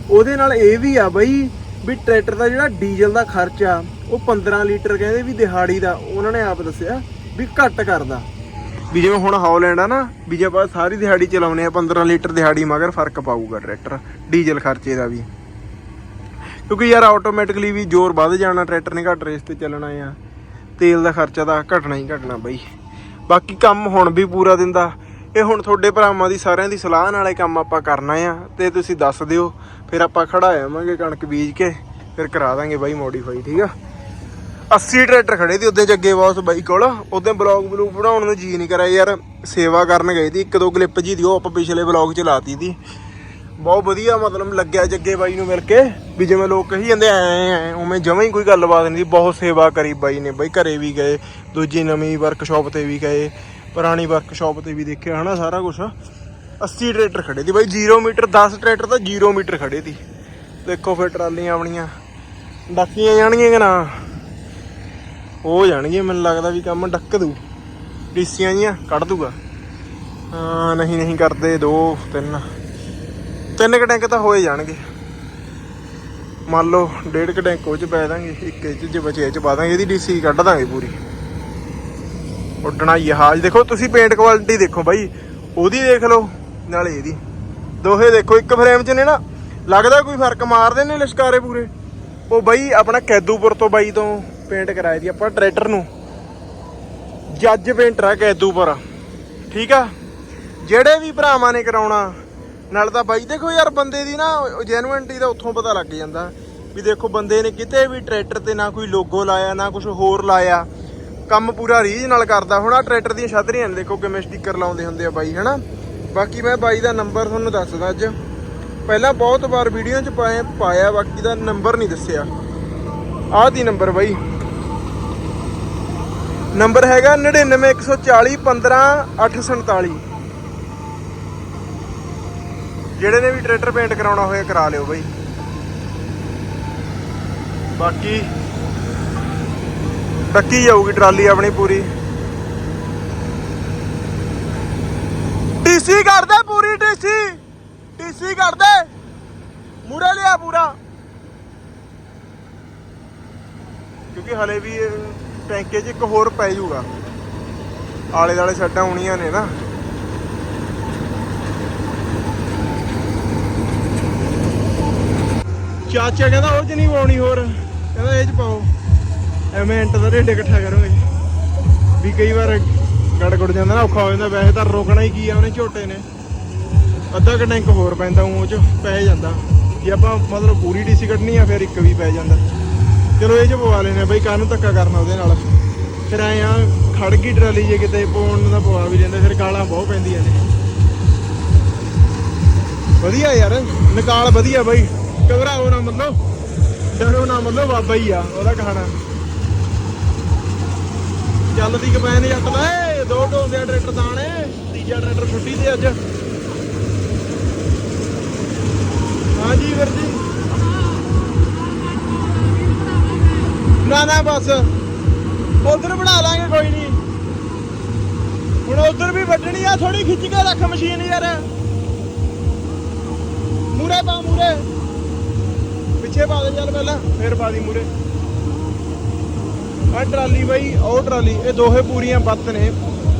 ਉਹਦੇ ਨਾਲ ਇਹ ਵੀ ਆ ਬਈ ਵੀ ਟਰੈਕਟਰ ਦਾ ਜਿਹੜਾ ਡੀਜ਼ਲ ਦਾ ਖਰਚਾ ਉਹ 15 ਲੀਟਰ ਕਹਿੰਦੇ ਵੀ ਦਿਹਾੜੀ ਦਾ, ਉਹਨਾਂ ਨੇ ਆਪ ਦੱਸਿਆ ਵੀ ਘੱਟ ਕਰਦਾ। ਵੀ ਜਿਵੇਂ ਹੁਣ ਹੌਲੈਂਡ ਆ ਨਾ, ਵੀ ਜੇ ਆਪਾਂ ਸਾਰੀ ਦਿਹਾੜੀ ਚਲਾਉਨੇ ਆ 15 ਲੀਟਰ ਦਿਹਾੜੀ ਮਗਰ ਫ਼ਰਕ ਪਾਊਗਾ ਟਰੈਕਟਰ ਡੀਜ਼ਲ ਖਰਚੇ ਦਾ ਵੀ। ਕਿਉਂਕਿ ਯਾਰ ਆਟੋਮੈਟਿਕਲੀ ਵੀ ਜ਼ੋਰ ਵੱਧ ਜਾਣਾ ਟਰੈਕਟਰ ਨੇ ਘੱਟ ਰੇਸ ਤੇ ਚੱਲਣਾ ਆ, ਤੇਲ ਦਾ ਖਰਚਾ ਤਾਂ ਘਟਣਾ ਹੀ ਘਟਣਾ ਬਈ। ਬਾਕੀ ਕੰਮ ਹੁਣ ਵੀ ਪੂਰਾ ਦਿੰਦਾ ਇਹ ਹੁਣ ਤੁਹਾਡੇ ਭਰਾਵਾਂ ਦੀ ਸਾਰਿਆਂ ਦੀ ਸਲਾਹ ਨਾਲ ਇਹ ਕੰਮ ਆਪਾਂ ਕਰਨਾ ਆ, ਤੇ ਤੁਸੀਂ ਦੱਸ ਦਿਓ। ਫਿਰ ਆਪਾਂ ਖੜਾ ਆਵਾਂਗੇ ਕਣਕ ਬੀਜ ਕੇ, ਫਿਰ ਕਰਾ ਦਾਂਗੇ ਬਾਈ ਮੋਡੀਫਾਈ ਠੀਕ ਆ? 80 ਟਰੈਕਟਰ ਖੜੇ ਸੀ ਉਦੋਂ ਜੱਗੇ ਬੌਸ ਬਾਈ ਕੋਲ। ਉਦੋਂ ਬਲੌਗ ਬਲੂਗ ਬਣਾਉਣ ਨੂੰ ਜੀ ਨਹੀਂ ਕਰਿਆ ਯਾਰ, ਸੇਵਾ ਕਰਨ ਗਏ ਸੀ। ਇੱਕ ਦੋ ਕਲਿੱਪ ਜੀ ਦਿਓ ਆਪਾਂ ਪਿਛਲੇ ਬਲੌਗ ਚ ਲਾਤੀ ਸੀ। ਬਹੁਤ ਵਧੀਆ ਮਤਲਬ ਲੱਗਿਆ ਜੱਗੇ ਬਾਈ ਨੂੰ ਮਿਲ ਕੇ, ਵੀ ਜਿਵੇਂ ਲੋਕ ਕਹੀ ਜਾਂਦੇ ਐ ਐ, ਉਵੇਂ ਜਮਾਂ ਹੀ ਕੋਈ ਗੱਲਬਾਤ ਨਹੀਂ ਸੀ। ਬਹੁਤ ਸੇਵਾ ਕਰੀ ਬਾਈ ਨੇ। ਬਾਈ ਘਰੇ ਵੀ ਗਏ, ਦੂਜੀ ਨਵੀਂ ਵਰਕਸ਼ਾਪ ਤੇ ਵੀ ਗਏ। ਪੁਰਾਣੀ ਵਰਕਸ਼ਾਪ ਤੇ ਵੀ ਦੇਖਿਆ ਹਨਾ ਸਾਰਾ ਕੁਝ 80 ਟਰੈਕਟਰ ਖੜੇ ਸੀ ਬਾਈ 0 ਮੀਟਰ 10 ਟਰੈਕਟਰ ਤਾਂ 0 ਮੀਟਰ ਖੜੇ ਸੀ। ਦੇਖੋ ਫਿਰ ਟਰਾਲੀਆਂ ਆਪਣੀਆਂ, ਡੱਕੀਆਂ ਜਾਣਗੀਆਂ ਕਿ ਨਾ? ਹੋ ਜਾਣਗੀਆਂ, ਮੈਨੂੰ ਲੱਗਦਾ ਵੀ ਕੰਮ ਡੱਕ ਦੂ ਡੀਸੀਆਂ ਜੀਆਂ ਕੱਢ ਦੂਗਾ ਹਾਂ, ਨਹੀਂ ਨਹੀਂ ਕਰਦੇ ਦੋ, ਤਿੰਨ। ਤਿੰਨ ਕ ਟੈਂਕ ਤਾਂ ਹੋਏ ਜਾਣਗੇ। ਮੰਨ ਲਓ ਡੇਢ ਕ ਟੈਂਕ ਉਹ ਚ ਪੈ ਦਾਂਗੇ, ਇੱਕ ਇਹ ਚ ਜੇ ਬਚੇ, ਇਹ ਚ ਪਾ ਦਾਂਗੇ, ਇਹਦੀ ਡੀਸੀ ਕੱਢ ਦਾਂਗੇ ਪੂਰੀ। ਉੱਡਣਾ ਜਹਾਜ਼ ਦੇਖੋ, ਤੁਸੀਂ ਪੇਂਟ ਕੁਆਲਿਟੀ ਦੇਖੋ ਬਾਈ। ਉਹਦੀ ਦੇਖ ਲਓ, ਨਾਲੇ ਇਹਦੀ। ਦੋਹੇ ਦੇਖੋ, ਇੱਕ ਫਰੇਮ 'ਚ ਨੇ ਨਾ, ਲੱਗਦਾ ਕੋਈ ਫ਼ਰਕ ਮਾਰਦੇ ਨੇ ਲਿਸ਼ਕਾਰੇ ਪੂਰੇ। ਉਹ ਬਾਈ, ਆਪਣਾ ਕੈਦੂਪੁਰ ਤੋਂ ਬਾਈ ਤੋਂ ਪੇਂਟ ਕਰਾਈ ਦੀ, ਆਪਾਂ ਟਰੈਕਟਰ ਨੂੰ। ਜੱਜ ਪੇਂਟਰ ਆ ਕੈਦੂਪੁਰ। ਠੀਕ ਆ? ਜਿਹੜੇ ਵੀ ਭਰਾਵਾਂ ਨੇ ਕਰਾਉਣਾ, ਨਾਲ ਤਾਂ ਬਾਈ, ਦੇਖੋ ਯਾਰ, ਬੰਦੇ ਦੀ ਨਾ ਜੈਨੂਇਨਟੀ ਦਾ ਉੱਥੋਂ ਪਤਾ ਲੱਗ ਜਾਂਦਾ। ਵੀ ਦੇਖੋ, ਬੰਦੇ ਨੇ ਕਿਤੇ ਵੀ ਟਰੈਕਟਰ ਤੇ ਨਾ ਕੋਈ ਲੋਗੋ ਲਾਇਆ, ਨਾ ਕੁਝ ਹੋਰ ਲਾਇਆ। ਕੰਮ ਪੂਰਾ ਰੀਝ ਨਾਲ ਕਰਦਾ ਹੁਣ ਆ ਟਰੈਕਟਰ ਦੀਆਂ ਛਤਰੀਆਂ ਨੇ, ਦੇਖੋ ਕਿਵੇਂ ਸਟicker ਲਾਉਂਦੇ ਹੁੰਦੇ ਆ ਬਾਈ, ਹਨਾ? ਬਾਕੀ ਮੈਂ ਬਾਈ ਦਾ ਨੰਬਰ ਤੁਹਾਨੂੰ ਦੱਸਦਾ ਅੱਜ। ਪਹਿਲਾਂ ਬਹੁਤ ਵਾਰ ਵੀਡੀਓ 'ਚ ਪਾਇਆ ਪਾਇਆ, ਬਾਕੀ ਦਾ ਨੰਬਰ ਨਹੀਂ ਦੱਸਿਆ। ਆਹ ਦੀ ਨੰਬਰ ਬਾਈ। ਨੰਬਰ ਹੈਗਾ 99140 15 847 ਜਿਹੜੇ ਨੇ ਵੀ ਟਰੈਕਟਰ ਪੇਂਟ ਕਰਾਉਣਾ ਹੋਇਆ, ਕਰਾ ਲਿਓ ਬਾਈ। ਬਾਕੀ ਡੱਕੀ ਜਾਊਗੀ ਟਰਾਲੀ ਆਪਣੀ ਪੂਰੀ। ਟੀਸੀ ਕਰ ਪੂਰੀ ਟੀਸੀ ਟੀਸੀ ਕਰ ਮੂਰੇ ਲਿਆ ਪੂਰਾ। ਕਿਉਂਕਿ ਹਲੇ ਵੀ ਇਹ ਟੈਂਕੇ 'ਚ ਇੱਕ ਹੋਰ ਪੈ ਜਾਊਗਾ। ਆਲੇ ਦਾਲੇ ਛੱਡਾਂ ਆਉਣੀਆਂ ਨੇ ਨਾ। ਚਾਚਾ ਕਹਿੰਦਾ ਉਹ 'ਚ ਨਹੀਂ ਪਾਉਣੀ ਹੋਰ। ਕਹਿੰਦਾ ਇਹ 'ਚ ਪਾਓ। ਐਵੇਂ ਇੰਟ ਦਾ ਰੇਟ ਇਕੱਠਾ ਕਰੋਗੇ ਵੀ ਕਈ ਵਾਰ ਗੜ ਗੁੜ ਜਾਂਦਾ ਨਾ, ਔਖਾ ਹੋ ਜਾਂਦਾ। ਵੈਸੇ ਤਾਂ ਰੋਕਣਾ ਹੀ ਕੀ ਆ, ਉਹਨੇ ਝੋਟੇ ਨੇ। ਅੱਧਾ ਕੁ ਟੈਂਕ ਹੋਰ ਪੈਂਦਾ ਉਹ 'ਚ ਪੈ ਜਾਂਦਾ। ਜੇ ਆਪਾਂ ਮਤਲਬ ਪੂਰੀ ਡੀਸੀ ਕੱਢਣੀ ਆ, ਫਿਰ ਇੱਕ ਵੀ ਪੈ ਜਾਂਦਾ। ਚਲੋ ਇਹ 'ਚ ਪਵਾ ਲੈਨੇ ਬਈ ਕਾਹਨੂੰ ਧੱਕਾ ਕਰਨਾ ਉਹਦੇ ਨਾਲ। ਫਿਰ ਐ ਆ ਖੜ ਗਈ ਟਰਾਲੀ ਜੇ ਕਿਤੇ ਪਾਉਣ ਨੂੰ ਪਵਾ ਵੀ ਲੈਂਦੇ ਫਿਰ ਗਾਲਾਂ ਬਹੁਤ ਪੈਂਦੀਆਂ ਨੇ। ਵਧੀਆ ਯਾਰ, ਨਿਕਾਲ ਵਧੀਆ ਬਈ। ਘਬਰਾਓ ਨਾ ਮਤਲਬ। ਡਰੋ ਨਾ ਮਤਲਬ ਬਾਬਾ ਹੀ ਆ, ਉਹਦਾ ਕਹਾਣਾ। ਚੱਲਦੀ ਕਪੈਨ ਜੱਟ ਦਾ ਏ, ਦੋ ਢੋਂਦੇ ਆ ਟਰੈਕਟਰ ਦਾਣੇ, ਤੀਜਾ ਟਰੈਕਟਰ ਛੁੱਟੀ ਤੇ ਅੱਜ। ਹਾਂਜੀ ਵੀਰ ਜੀ। ਨਾ ਨਾ, ਬਸ। ਉਧਰ ਬਣਾ ਲਾਂਗੇ, ਕੋਈ ਨਹੀਂ। ਹੁਣ ਉਧਰ ਵੀ ਵੱਢਣੀ ਆ ਥੋੜੀ ਖਿੱਚ ਕੇ ਰੱਖ ਮਸ਼ੀਨ ਯਾਰ। ਮੂਰੇ ਪਾ ਮੂਰੇ ਪਿੱਛੇ ਪਾ ਦੇ ਚੱਲ ਪਹਿਲਾਂ, ਫੇਰ ਪਾ ਦੀ ਮੂਰੇ ਆ ਟਰਾਲੀ ਬਾਈ ਉਹ ਟਰਾਲੀ, ਇਹ ਦੋਹੇ ਪੂਰੀਆਂ ਬੱਤ ਨੇ।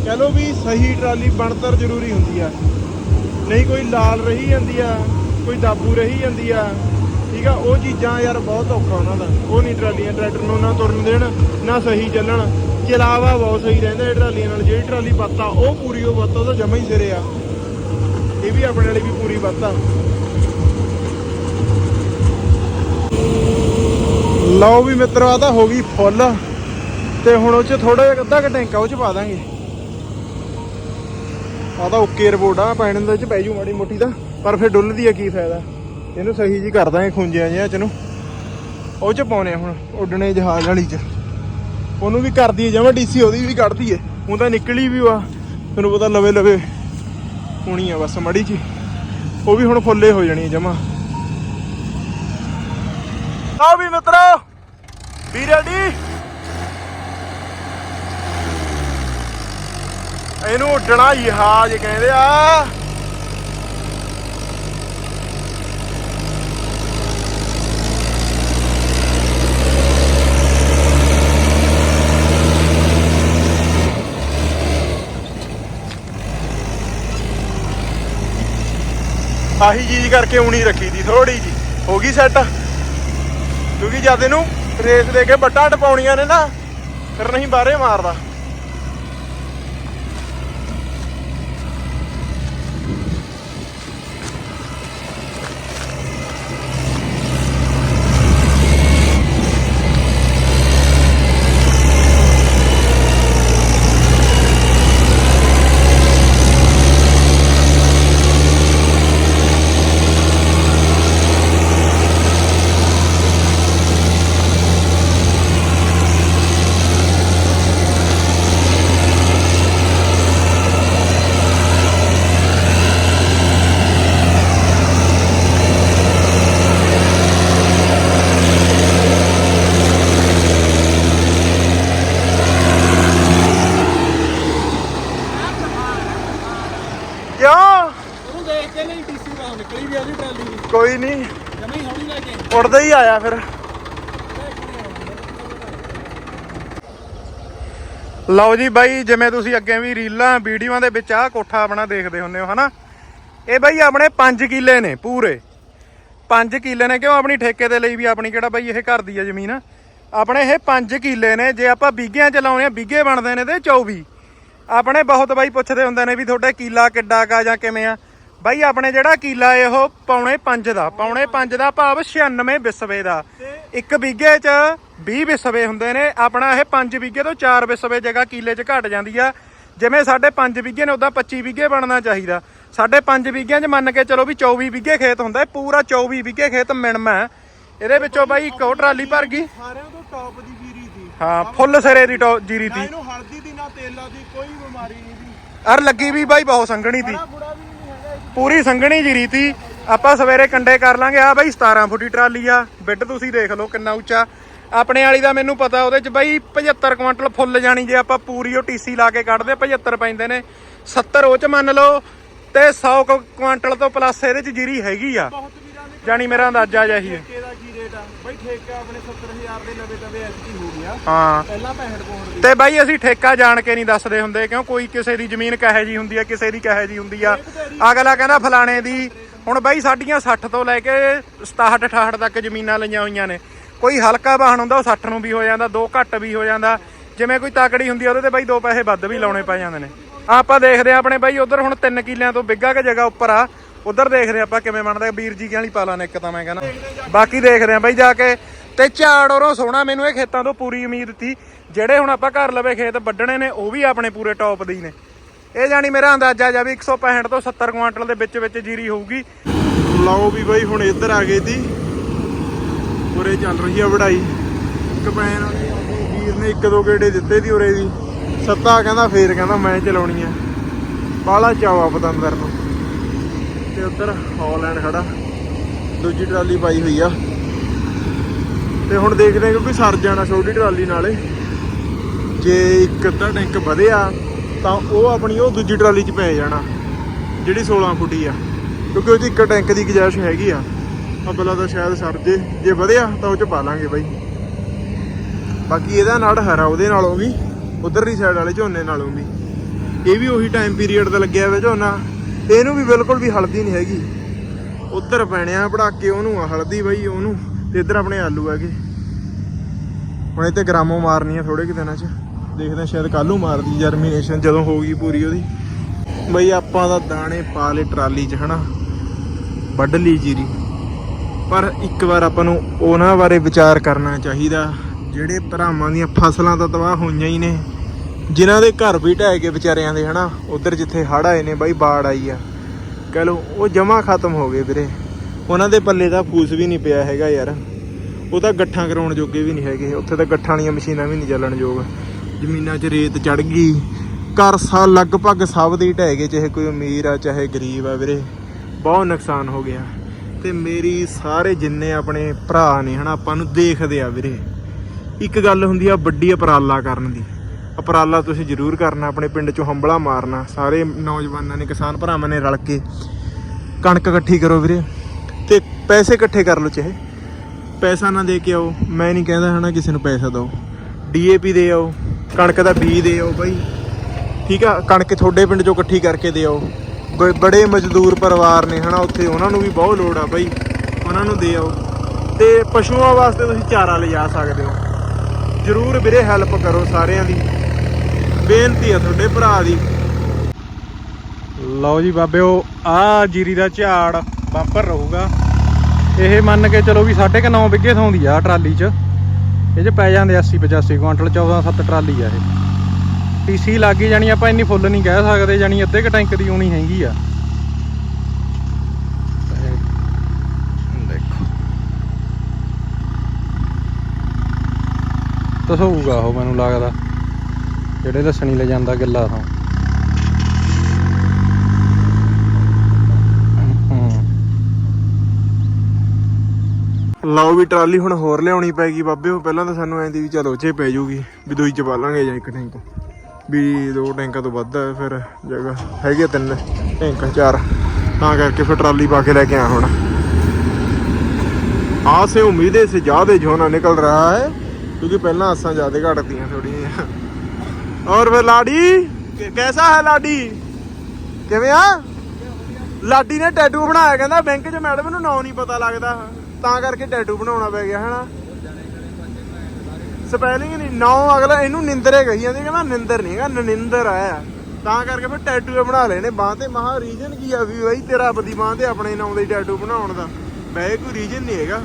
ਕਹ ਲੋ ਵੀ ਸਹੀ ਟਰਾਲੀ ਬਣਤਰ ਜ਼ਰੂਰੀ ਹੁੰਦੀ ਆ। ਨਹੀਂ ਕੋਈ ਲਾਲ ਰਹੀ ਜਾਂਦੀ ਆ, ਕੋਈ ਦਾਬੂ ਰਹੀ ਜਾਂਦੀ ਆ। ਠੀਕ ਆ, ਉਹ ਚੀਜ਼ਾਂ ਯਾਰ ਬਹੁਤ ਔਖਾ ਉਹਨਾਂ ਦਾ। ਉਹ ਨਹੀਂ ਟਰਾਲੀਆਂ, ਟਰੈਕਟਰ ਨੂੰ ਨਾ ਤੁਰਨ ਦੇਣ, ਨਾ ਸਹੀ ਚੱਲਣ। ਚਲਾਵਾ ਬਹੁਤ ਸਹੀ ਰਹਿੰਦਾ ਇਹ ਟਰਾਲੀਆਂ ਨਾਲ। ਜਿਹੜੀ ਟਰਾਲੀ ਬੱਤ ਆ, ਉਹ ਪੂਰੀ ਉਹ ਬੱਤ ਉਹਦਾ ਜਮਾ ਹੀ ਸਿਰੇ ਆ। ਇਹ ਵੀ ਆਪਣੇ ਵਾਲੀ ਵੀ ਪੂਰੀ ਬੱਤ ਆ। ਲਓ ਵੀ ਮਿੱਤਰੋ ਆ ਤਾਂ ਹੋ ਗਈ ਫੁੱਲ। ਤੇ ਹੁਣ ਉਹ ਚ ਥੋੜਾ ਜਿਹਾ ਅੱਧਾ ਕ ਟੈਂਕਾ ਉਹ ਚ ਪਾ ਦਾਂਗੇ। ਆ ਤਾਂ ਓਕੇ ਰਿਪੋਰਟ ਆ, ਪੈਣ ਦੇ ਚ ਪੈ ਜੂ ਮਾੜੀ ਮੋਟੀ ਦਾ ਪਰ ਫਿਰ ਡੁੱਲਦੀ ਆ ਕੀ ਫਾਇਦਾ? ਇਹਨੂੰ ਸਹੀ ਜੀ ਕਰ ਦਾਂਗੇ ਖੁੰਝਿਆਂ ਜਿਹਾ ਚ ਨੂੰ। ਉਹ ਚ ਪਾਉਣੇ ਹੁਣ, ਉੱਡਣੇ ਜਹਾਜ਼ ਵਾਲੀ ਚ। ਉਹਨੂੰ ਵੀ ਕਰਦੀ ਹੈ ਜਮਾ ਡੀਸੀ ਉਹਦੀ ਵੀ ਕੱਢਦੀ ਹੈ ਹੁਣ ਤਾਂ ਨਿਕਲੀ ਵੀ ਆ ਤੁਹਾਨੂੰ ਪਤਾ ਲਵੇ ਲਵੇ ਹੋਣੀ ਆ ਬਸ ਮੜੀ ਜੀ ਉਹ ਵੀ ਹੁਣ ਫੁੱਲੇ ਹੋ ਜਾਣੀ ਜਮਾ। ਆਓ ਵੀ ਮਿੱਤਰੋ ਵੀ ਰੈਡੀ ਇਹਨੂੰ ਉੱਡਣਾ ਜਹਾਜ਼ ਕਹਿੰਦੇ ਆ। ਆਹੀ ਚੀਜ਼ ਕਰਕੇ ਉਣੀ ਰੱਖੀ ਦੀ ਥੋੜੀ ਜੀ ਹੋ ਗਈ ਸੈੱਟ ਕਿਉਂਕਿ ਜਦ ਇਹਨੂੰ ਰੇਸ ਦੇ ਕੇ ਬੱਟਾਂ ਟਪਾਉਣੀਆਂ ਨੇ ਨਾ, ਫਿਰ ਨਹੀਂ ਬਾਹਰੇ ਮਾਰਦਾ ਕਿਉਂ ਉਹਨੂੰ ਦੇਖ ਕੇ ਨਹੀਂ ਟੀਸੀ ਬਾਹਰ ਨਿਕਲੀ ਵੀ ਆਦੀ ਟਰਾਲੀ ਦੀ ਕੋਈ ਨਹੀਂ ਜਮੀ ਹੌਲੀ ਲੈ ਕੇ ਉੜਦਾ ਹੀ ਆਇਆ ਫਿਰ ਲਓ ਜੀ ਬਾਈ, ਜਿਵੇਂ ਤੁਸੀਂ ਅੱਗੇ ਵੀ ਰੀਲਾਂ, ਵੀਡੀਓਆਂ ਦੇ ਵਿੱਚ ਆਹ ਕੋਠਾ ਆਪਣਾ ਦੇਖਦੇ ਹੁੰਦੇ ਹੋ, ਹਨਾ? ਇਹ ਬਾਈ ਆਪਣੇ 5 ਕਿੱਲੇ ਨੇ ਪੂਰੇ। 5 ਕਿੱਲੇ ਨੇ, ਕਿਉਂ? ਆਪਣੀ ਠੇਕੇ ਦੇ ਲਈ ਵੀ ਆਪਣੀ ਕਿਹੜਾ ਬਾਈ ਇਹ ਘਰ ਦੀ ਆ ਜ਼ਮੀਨ? ਆਪਣੇ ਇਹ 5 ਕਿੱਲੇ ਨੇ, ਜੇ ਆਪਾਂ ਬੀਗਿਆਂ ਚ ਲਾਉਣੇ ਆ, ਬੀਗੇ ਬਣਦੇ ਨੇ ਤੇ 24 ਆਪਣੇ ਬਹੁਤ ਬਾਈ ਪੁੱਛਦੇ ਹੁੰਦੇ ਨੇ ਵੀ ਤੁਹਾਡੇ ਕੀਲਾ ਕਿੱਡਾ ਕਾ ਜਾਂ ਕਿਵੇਂ ਆ? ਬਾਈ ਆਪਣੇ ਜਿਹੜਾ ਕੀਲਾ ਇਹ ਉਹ ਪੌਣੇ 5 ਦਾ, ਪੌਣੇ 5 ਦਾ ਭਾਵ 96 ਵਿਸਵੇ ਦਾ। ਇੱਕ ਬੀਗੇ ਚ 20 ਵਿਸਵੇ ਹੁੰਦੇ ਨੇ। ਆਪਣਾ ਇਹ 5 ਬੀਗੇ ਤੋਂ 4 ਵਿਸਵੇ ਜਗ੍ਹਾ ਕੀਲੇ ਚ ਘਟ ਜਾਂਦੀ ਆ। ਜਿਵੇਂ ਸਾਡੇ 5 ਬੀਗੇ ਨੇ ਉਦਾਂ 25 ਬੀਗੇ ਬਣਨਾ ਚਾਹੀਦਾ। ਸਾਡੇ 5 ਬੀਗਿਆਂ ਚ ਮੰਨ ਕੇ ਚਲੋ ਵੀ 24 ਬੀਗੇ ਖੇਤ ਹੁੰਦਾ ਪੂਰਾ 24 ਬੀਗੇ ਖੇਤ ਮਿਣਮਾ ਹੈ। ਇਹਦੇ ਵਿੱਚੋਂ ਬਾਈ ਇੱਕ ਉਹ ਟਰਾਲੀ ਭਰ ਗਈ। ਸਾਰਿਆਂ ਤੋਂ ਟੌਪ ਦੀ ਜੀਰੀ ਸੀ। ਹਾਂ ਫੁੱਲ ਸਿਰੇ ਦੀ ਜੀਰੀ ਤੀ ਇਹਨੂੰ ਹਲਦੀ ਦੀ ਨਾ ਤੇਲਾ ਦੀ ਕੋਈ ਬਿਮਾਰੀ ਨਹੀਂ ਸੀ। ਅਰ ਲੱਗੀ ਵੀ ਬਾਈ ਬਹੁਤ ਸੰਘਣੀ 'ਚ। ਪੂਰੀ ਸੰਘਣੀ ਜੀਰੀ ਤੀ ਆਪਾਂ ਸਵੇਰੇ ਕੰਡੇ ਕਰ ਲਾਂਗੇ। ਆ ਬਾਈ 17 ਫੁੱਟੀ ਟਰਾਲੀ ਆ। ਬਿੱਡ ਤੁਸੀਂ ਦੇਖ ਲਓ ਕਿੰਨਾ ਉੱਚਾ। ਆਪਣੇ ਵਾਲੀ ਦਾ ਮੈਨੂੰ ਪਤਾ ਉਹਦੇ ਚ ਬਾਈ 75 ਕੁਇੰਟਲ ਫੁੱਲ ਜਾਣੀ ਜੇ ਆਪਾਂ ਪੂਰੀ ਉਹ ਟੀਸੀ ਲਾ ਕੇ ਕੱਢਦੇ 75 ਪੈਂਦੇ ਨੇ। 70 ਉਹ ਚ ਮੰਨ ਲਓ ਤੇ 100 ਕੁ ਕੁਆਂਟਲ ਤੋਂ ਪਲੱਸ ਇਹਦੇ ਚ ਜੀਰੀ ਹੈਗੀ ਆ। ਜਾਣੀ ਮੇਰਾ ਅੰਦਾਜ਼ਾ ਜਿਹਾ ਹੀ ਹੈ। ਬਈ ਠੇਕਾ ਆਪਣੇ 70000 ਦੇ ਨਵੇਂ ਨਵੇਂ ਐਸਟੀ ਹੋ ਗਿਆ। ਹਾਂ। ਪਹਿਲਾਂ 65 ਪੌਂਡ ਦੀ। ਤੇ ਬਾਈ ਅਸੀਂ ਠੇਕਾ ਜਾਣ ਕੇ ਨਹੀਂ ਦੱਸਦੇ ਹੁੰਦੇ ਕਿਉਂ ਕੋਈ ਕਿਸੇ ਦੀ ਜ਼ਮੀਨ ਕਹੇ ਜੀ ਹੁੰਦੀ ਆ ਕਿਸੇ ਦੀ ਕਹੇ ਜੀ ਹੁੰਦੀ ਆ। ਅਗਲਾ ਕਹਿੰਦਾ ਫਲਾਣੇ ਦੀ ਹੁਣ ਬਾਈ ਸਾਡੀਆਂ 60 ਤੋਂ ਲੈ ਕੇ 67 68 ਤੱਕ ਜ਼ਮੀਨਾਂ ਲਈਆਂ ਹੋਈਆਂ ਨੇ। ਕੋਈ ਹਲਕਾ ਵਾਹਣ ਹੁੰਦਾ, ਉਹ 60 ਨੂੰ ਵੀ ਹੋ ਜਾਂਦਾ, ਦੋ ਘੱਟ ਵੀ ਹੋ ਜਾਂਦਾ। ਜਿਵੇਂ ਕੋਈ ਤਾਕੜੀ ਹੁੰਦੀ ਉਹਦੇ ਤੇ ਬਾਈ ਦੋ ਪੈਸੇ ਵੱਧ ਵੀ ਲਾਉਣੇ ਪੈ ਜਾਂਦੇ ਨੇ। ਆਪਾਂ ਦੇਖਦੇ ਆ ਆਪਣੇ ਬਾਈ, ਉਧਰ ਹੁਣ 3 ਕਿੱਲਿਆਂ ਤੋਂ ਬਿੱਗਾ ਕੇ ਜਗ੍ਹਾ ਉੱਪਰ ਆ। ਉਧਰ ਦੇਖਦੇ ਆ ਆਪਾਂ ਕਿਵੇਂ ਬਣਦਾ, ਵੀਰ ਜੀ ਵਾਲੀ ਪਾ ਲਾਣੇ ਇੱਕ ਤਾਂ ਮੈਂ ਕਹਿੰਦਾ। ਬਾਕੀ ਦੇਖਦੇ ਆ ਬਾਈ ਜਾ ਕੇ। ਤੇ ਝਾੜ ਔਰੋਂ ਸੋਹਣਾ, ਮੈਨੂੰ ਇਹ ਖੇਤਾਂ ਤੋਂ ਪੂਰੀ ਉਮੀਦ ਸੀ ਜਿਹੜੇ ਹੁਣ ਆਪਾਂ ਘਰ ਲਵੇ ਖੇਤ ਵੱਢਣੇ ਨੇ, ਉਹ ਵੀ ਆਪਣੇ ਪੂਰੇ ਟੌਪ ਦੇ ਹੀ ਨੇ। ਇਹ ਜਾਨੀ ਮੇਰਾ ਅੰਦਾਜ਼ਾ ਜਾ ਵੀ 165 ਤੋਂ 70 ਕੁਆਂਟਲ ਦੇ ਵਿੱਚ ਵਿੱਚ ਜੀਰੀ ਹੋਊਗੀ। ਲਓ ਵੀ ਬਾਈ ਹੁਣ ਇੱਧਰ ਆ ਗਏ ਦੀ ਉਰੇ ਚੱਲ ਰਹੀ ਆ ਵੜਾਈ ਕਪੈਨ ਵੀਰ ਨੇ ਇੱਕ ਦੋ ਗੇੜੇ ਦਿੱਤੇ ਦੀ ਉਰੇ ਦੀ ਸੱਤਾ ਕਹਿੰਦਾ, ਫੇਰ ਕਹਿੰਦਾ ਮੈਂ ਚਲਾਉਣੀ ਆ। ਬਾਲਾ ਚਾਵਾ ਪਤੰਦਰ ਨੂੰ ਤੇ। ਉੱਧਰ ਹੌਲੈਂਡ ਖੜਾ। ਦੂਜੀ ਟਰਾਲੀ ਪਾਈ ਹੋਈ ਆ। ਤੇ ਹੁਣ ਦੇਖਦੇ ਆ ਕਿਉਂਕਿ ਸਰ ਜਾਣਾ ਛੋਟੀ ਟਰਾਲੀ ਨਾਲੇ। ਜੇ ਇੱਕ ਅੱਧਾ ਟੈਂਕ ਵਧਿਆ ਤਾਂ ਉਹ ਆਪਣੀ ਉਹ ਦੂਜੀ ਟਰਾਲੀ 'ਚ ਪੈ ਜਾਣਾ, ਜਿਹੜੀ 16 ਫੁੱਟੀ ਆ। ਕਿਉਂਕਿ ਉਹਦੀ ਇੱਕ ਟੈਂਕ ਦੀ ਗੁਜਾਇਸ਼ ਹੈਗੀ ਆ। ਅਬਲਾ ਤਾਂ ਸ਼ਾਇਦ ਸਰ ਜੇ ਜੇ ਵਧਿਆ ਤਾਂ ਉਹ 'ਚ ਪਾ ਲਾਂਗੇ ਬਾਈ। ਬਾਕੀ ਇਹਦਾ ਨੜ ਹਰਾ ਉਹਦੇ ਨਾਲੋਂ ਵੀ, ਉਧਰਲੀ ਸਾਈਡ ਵਾਲੇ ਝੋਨੇ ਨਾਲੋਂ ਵੀ। ਇਹ ਵੀ ਉਹੀ ਟਾਈਮ ਪੀਰੀਅਡ ਦਾ ਲੱਗਿਆ ਹੋਇਆ ਝੋਨਾ। ਇਹਨੂੰ ਵੀ ਬਿਲਕੁਲ ਵੀ ਹਲਦੀ ਨਹੀਂ ਹੈਗੀ। ਉਧਰ ਪੈਣਿਆ ਪੜਾਕੇ ਉਹਨੂੰ ਹਲਦੀ ਬਾਈ ਉਹਨੂੰ, ਤੇ ਇੱਧਰ ਆਪਣੇ ਆਲੂ ਹੈਗੇ। ਹੁਣ ਇਹ ਤੇ ਗ੍ਰਾਮੋ ਮਾਰਨੀ ਆ ਥੋੜੇ ਕਿ ਦਿਨਾਂ 'ਚ। ਦੇਖਦੇ ਆ ਸ਼ਾਇਦ ਕੱਲ ਨੂੰ ਮਾਰਦੀ ਜਰਮੀਨੇਸ਼ਨ ਜਦੋਂ ਹੋਊਗੀ ਪੂਰੀ ਉਹਦੀ। ਬਈ ਆਪਾਂ ਦਾ ਦਾਣੇ ਪਾ ਲਏ ਟਰਾਲੀ 'ਚ, ਹਨਾ? ਵੱਢ ਲਈ ਜੀਰੀ। ਪਰ ਇੱਕ ਵਾਰ ਆਪਾਂ ਨੂੰ ਉਹਨਾਂ ਬਾਰੇ ਵਿਚਾਰ ਕਰਨਾ ਚਾਹੀਦਾ, ਜਿਹੜੇ ਭਰਾਵਾਂ ਦੀਆਂ ਫਸਲਾਂ ਤਾਂ ਤਬਾਹ ਹੋਈਆਂ ਹੀ ਨੇ। ਜਿਨ੍ਹਾਂ ਦੇ ਘਰ ਵੀ ਢਹਿ ਗਏ ਵਿਚਾਰਿਆਂ ਦੇ, ਹਨਾ? ਉਧਰ ਜਿੱਥੇ ਹੜ੍ਹ ਆਏ ਨੇ, ਬਾਈ ਬਾੜ ਆਈ ਆ। ਕਹ ਲੋ ਉਹ ਜਮਾ ਖਤਮ ਹੋ ਗਏ ਵੀਰੇ। ਉਹਨਾਂ ਦੇ ਪੱਲੇ ਦਾ ਫੂਸ ਵੀ ਨਹੀਂ ਪਿਆ ਹੈਗਾ ਯਾਰ। ਉਹ ਤਾਂ ਗੱਠਾਂ ਕਰਾਉਣ ਜੋਗੇ ਵੀ ਨਹੀਂ ਹੈਗੇ। ਉੱਥੇ ਤਾਂ ਗੱਠਾਂ ਵਾਲੀਆਂ ਮਸ਼ੀਨਾਂ ਵੀ ਨਹੀਂ ਚੱਲਣ ਯੋਗ। ਜ਼ਮੀਨਾਂ 'ਚ ਰੇਤ ਚੜ ਗਈ। ਘਰ ਸਾ, ਲਗਭਗ ਸਭ ਦੇ ਹੀ ਢਹਿ ਗਏ, ਚਾਹੇ ਕੋਈ ਅਮੀਰ ਆ, ਚਾਹੇ ਗਰੀਬ ਆ ਵੀਰੇ। ਬਹੁਤ ਨੁਕਸਾਨ ਹੋ ਗਿਆ। ਤੇ ਮੇਰੀ ਸਾਰੇ ਜਿੰਨੇ ਆਪਣੇ ਭਰਾ ਨੇ, ਹਨਾ, ਆਪਾਂ ਨੂੰ ਦੇਖਦੇ ਆ ਵੀਰੇ। ਇੱਕ ਗੱਲ ਹੁੰਦੀ ਆ ਵੱਡੀ ਅਪਰਾਲਾ ਕਰਨ ਦੀ। ਉਪਰਾਲਾ ਤੁਸੀਂ ਜ਼ਰੂਰ ਕਰਨਾ, ਆਪਣੇ ਪਿੰਡ ਚੋਂ ਹੰਬਲਾ ਮਾਰਨਾ। ਸਾਰੇ ਨੌਜਵਾਨਾਂ ਨੇ, ਕਿਸਾਨ ਭਰਾਵਾਂ ਨੇ ਰਲ ਕੇ ਕਣਕ ਇਕੱਠੀ ਕਰੋ ਵੀਰੇ। ਤੇ ਪੈਸੇ ਇਕੱਠੇ ਕਰ ਲਓ ਚਾਹੇ। ਪੈਸਾ ਨਾ ਦੇ ਕੇ ਆਓ। ਮੈਂ ਨਹੀਂ ਕਹਿੰਦਾ, ਹਨਾ, ਕਿਸੇ ਨੂੰ ਪੈਸਾ ਦਿਓ। ਡੀਏਪੀ ਦੇ ਆਓ। ਕਣਕ ਦਾ ਬੀਜ ਦਿਓ ਬਾਈ। ਠੀਕ ਆ, ਕਣਕ ਤੁਹਾਡੇ ਪਿੰਡ ਚੋਂ ਇਕੱਠੀ ਕਰਕੇ ਦਿਓ ਬੜੇ ਮਜ਼ਦੂਰ ਪਰਿਵਾਰ ਨੇ ਹਨਾ, ਉੱਥੇ ਉਹਨਾਂ ਨੂੰ ਵੀ ਬਹੁਤ ਲੋੜ ਆ ਬਾਈ। ਉਹਨਾਂ ਨੂੰ ਦੇ ਆਓ। ਤੇ ਪਸ਼ੂਆਂ ਵਾਸਤੇ ਤੁਸੀਂ ਚਾਰਾ ਲਿਜਾ ਸਕਦੇ ਹੋ। ਜਰੂਰ ਵੀਰੇ ਹੈਲਪ ਕਰੋ ਸਾਰਿਆਂ ਦੀ। ਬੇਨਤੀ ਆ ਤੁਹਾਡੇ ਭਰਾ ਦੀ। ਲਓ ਜੀ ਬਾਬਿਓ ਆ ਜੀਰੀ ਦਾ ਝਾੜ ਬੰਪਰ ਰਹੂਗਾ। ਇਹ ਮੰਨ ਕੇ ਚਲੋ ਵੀ 9.5 ਬਿੱਗੇ ਥਾਉਂਦੀ ਆ ਟਰਾਲੀ 'ਚ। ਇਹ 'ਚ ਪੈ ਜਾਂਦੇ 80 85 ਕੁਇੰਟਲ 14 7 ਟਰਾਲੀ ਆ ਇਹ। ਟੀਸੀ ਲੱਗੀ ਜਾਣੀ ਆਪਾਂ ਇੰਨੀ ਫੁੱਲ ਨਹੀਂ ਕਹਿ ਸਕਦੇ, ਜਾਣੀ ਅੱਧੇ ਕ ਟੈਂਕ ਦੀ ਹੋਣੀ ਹੈਗੀ ਆ। ਤੇ ਦੇਖੋ। ਤਸੂਗਾ ਉਹ ਮੈਨੂੰ ਲੱਗਦਾ। ਜਿਹੜੇ ਦੱਸਣੀ ਲੈ ਜਾਂਦਾ ਗਿੱਲਾ ਤੋਂ ਹੂੰ ਲਓ ਵੀ ਟਰਾਲੀ ਹੁਣ ਹੋਰ ਲਿਆਉਣੀ ਪੈਗੀ ਬਾਬਿਓ ਪਹਿਲਾਂ ਤਾਂ ਸਾਨੂੰ ਐਂ ਦੀ ਵੀ ਚਲੋ ਉੱਚੇ ਪੈ ਜੂਗੀ ਵੀ ਦੋਈ ਚ ਪਾ ਲਾਂਗੇ ਜਾਂ ਇੱਕ ਟੈਂਕ। ਵੀ ਦੋ ਟੈਂਕਾਂ ਤੋਂ ਵੱਧ ਆ ਫਿਰ ਜਗ੍ਹਾ ਹੈਗੇ ਤਿੰਨ ਟੈਂਕ, ਚਾਰ। ਤਾਂ ਕਰਕੇ ਫਿਰ ਟਰਾਲੀ ਪਾ ਕੇ ਲੈ ਕੇ ਆ ਹੁਣ। ਆਹ ਉਮੀਦੇ ਸੇ ਜ਼ਿਆਦਾ ਝੋਨਾ ਨਿਕਲ ਰਹਾ ਹੈ, ਕਿਉਂਕਿ ਪਹਿਲਾਂ ਆਸਾਂ ਜ਼ਿਆਦਾ ਘਟਦੀਆਂ ਥੋੜੀਆਂ ਔਰ ਫਿਰ ਲਾਡੀ, ਕ- ਕੈਸਾ ਹੈ ਲਾਡੀ? ਕਿਵੇਂ ਆ? ਲਾਡੀ ਨੇ ਟੈਟੂ ਬਣਾਇਆ, ਕਹਿੰਦਾ ਬੈਂਕ 'ਚ ਮੈਡਮ ਨੂੰ ਨਾਂ ਨਹੀਂ ਪਤਾ ਲੱਗਦਾ। ਤਾਂ ਕਰਕੇ ਟੈਟੂ ਬਣਾਉਣਾ ਪੈ ਗਿਆ, ਹਨਾ? ਸਪੈਲਿੰਗ ਨਹੀਂ, ਨਾਂ ਅਗਲਾ ਇਹਨੂੰ ਨਿੰਦਰੇ ਕਹੀ ਜਾਂਦੇ ਕਹਿੰਦਾ ਨਿੰਦਰ ਨਹੀਂ ਹੈਗਾ, ਨਨਿੰਦਰ ਆ ਤਾਂ ਕਰਕੇ ਫਿਰ ਟੈਟੂ ਬਣਾ ਲੈਣੇ ਬਾਹ ਤੇ। ਮਹਾ ਰੀਜਨ ਕੀ ਆ ਵੀ ਬਾਈ, ਤੇਰਾ ਆਪਦੀ ਬਾਹ ਤੇ ਆਪਣੇ ਨਾਂ ਦੇ ਟੈਟੂ ਬਣਾਉਣ ਦਾ। ਵੈਸੇ ਕੋਈ ਰੀਜਨ ਨਹੀਂ ਹੈਗਾ।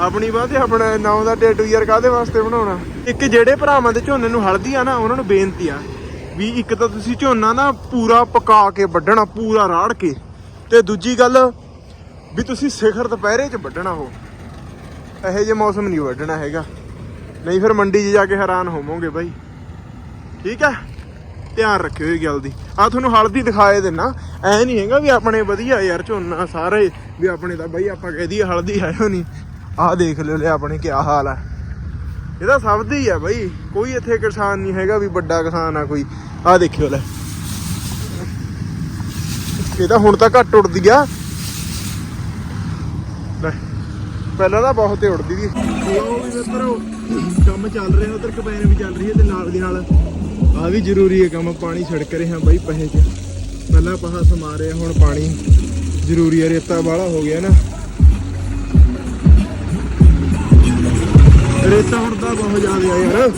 ਆਪਣੀ ਬਾਹ ਤੇ ਆਪਣਾ ਨਾਂ ਦਾ ਟੈਟੂ ਯਾਰ ਕਾਦੇ ਵਾਸਤੇ ਬਣਾਉਣਾ? ਇੱਕ ਜਿਹੜੇ ਭਰਾਵਾਂ ਦੇ ਝੋਨੇ ਨੂੰ ਹਲਦੀ ਆ ਨਾ, ਉਹਨਾਂ ਨੂੰ ਬੇਨਤੀ ਆ ਵੀ ਇੱਕ ਤਾਂ ਤੁਸੀਂ ਝੋਨਾ ਨਾ ਪੂਰਾ ਪਕਾ ਕੇ ਵੱਢਣਾ, ਪੂਰਾ ਰਾੜ ਕੇ। ਤੇ ਦੂਜੀ ਗੱਲ ਵੀ ਤੁਸੀਂ ਸਿਖਰ ਦੁਪਹਿਰੇ 'ਚ ਵੱਢਣਾ ਹੋ। ਇਹੋ ਜਿਹੇ ਮੌਸਮ ਨਹੀਂ ਵੱਢਣਾ ਹੈਗਾ। ਨਹੀਂ ਫਿਰ ਮੰਡੀ 'ਚ ਜਾ ਕੇ ਹੈਰਾਨ ਹੋਵੋਗੇ ਬਾਈ। ਠੀਕ ਹੈ? ਧਿਆਨ ਰੱਖਿਓ ਇਹ ਗੱਲ ਦੀ। ਆ ਤੁਹਾਨੂੰ ਹਲਦੀ ਦਿਖਾਏ ਦੇਣਾ ਐ ਨਹੀਂ ਹੈਗਾ ਵੀ ਆਪਣੇ ਵਧੀਆ ਯਾਰ ਝੋਨਾ ਸਾਰੇ, ਵੀ ਆਪਣੇ ਤਾਂ ਬਾਈ ਆਪਾਂ ਕਹਿ ਦਈਏ ਹਲਦੀ ਆਇਓ ਨਹੀਂ। ਆਹ ਦੇਖ ਲਿਓ ਲੈ ਆਪਣੇ ਕੀ ਹਾਲ ਆ। ਇਹਦਾ ਸਭ ਦੀ ਆ ਬਾਈ। ਕੋਈ ਇੱਥੇ ਕਿਸਾਨ ਨਹੀਂ ਹੈਗਾ ਵੀ ਵੱਡਾ ਕਿਸਾਨ ਆ ਕੋਈ। ਆਹ ਦੇਖਿਓ ਲੈ। ਇਹ ਤਾਂ ਹੁਣ ਤਾਂ ਘੱਟ ਉੱਡਦੀ ਆ। ਲੈ, ਪਹਿਲਾਂ ਤਾਂ ਬਹੁਤ ਹੀ ਉੱਡਦੀ ਦੀ ਲਓ ਵੀ ਮਿੱਤਰੋ ਕੰਮ ਚੱਲ ਰਿਹਾ ਉਧਰ ਕਪੈਨ ਵੀ ਚੱਲ ਰਹੀ ਹੈ ਤੇ ਨਾਲ ਦੀ ਨਾਲ ਆ ਵੀ ਜ਼ਰੂਰੀ ਹੈ ਕੰਮ ਪਾਣੀ ਛਿੜਕ ਰਿਹਾ ਹਾਂ ਬਾਈ ਪਹੇ 'ਚ। ਪਹਿਲਾਂ ਪਹਾ ਸਮਾ ਰਿਹਾ ਹੁਣ ਪਾਣੀ ਜ਼ਰੂਰੀ ਹੈ ਰੇਤਾ ਵਾਲਾ ਹੋ ਗਿਆ ਨਾ। ਰੇਤਾ ਹੁਣ ਤਾਂ ਬਹੁਤ ਜ਼ਿਆਦਾ ਆ ਯਾਰ।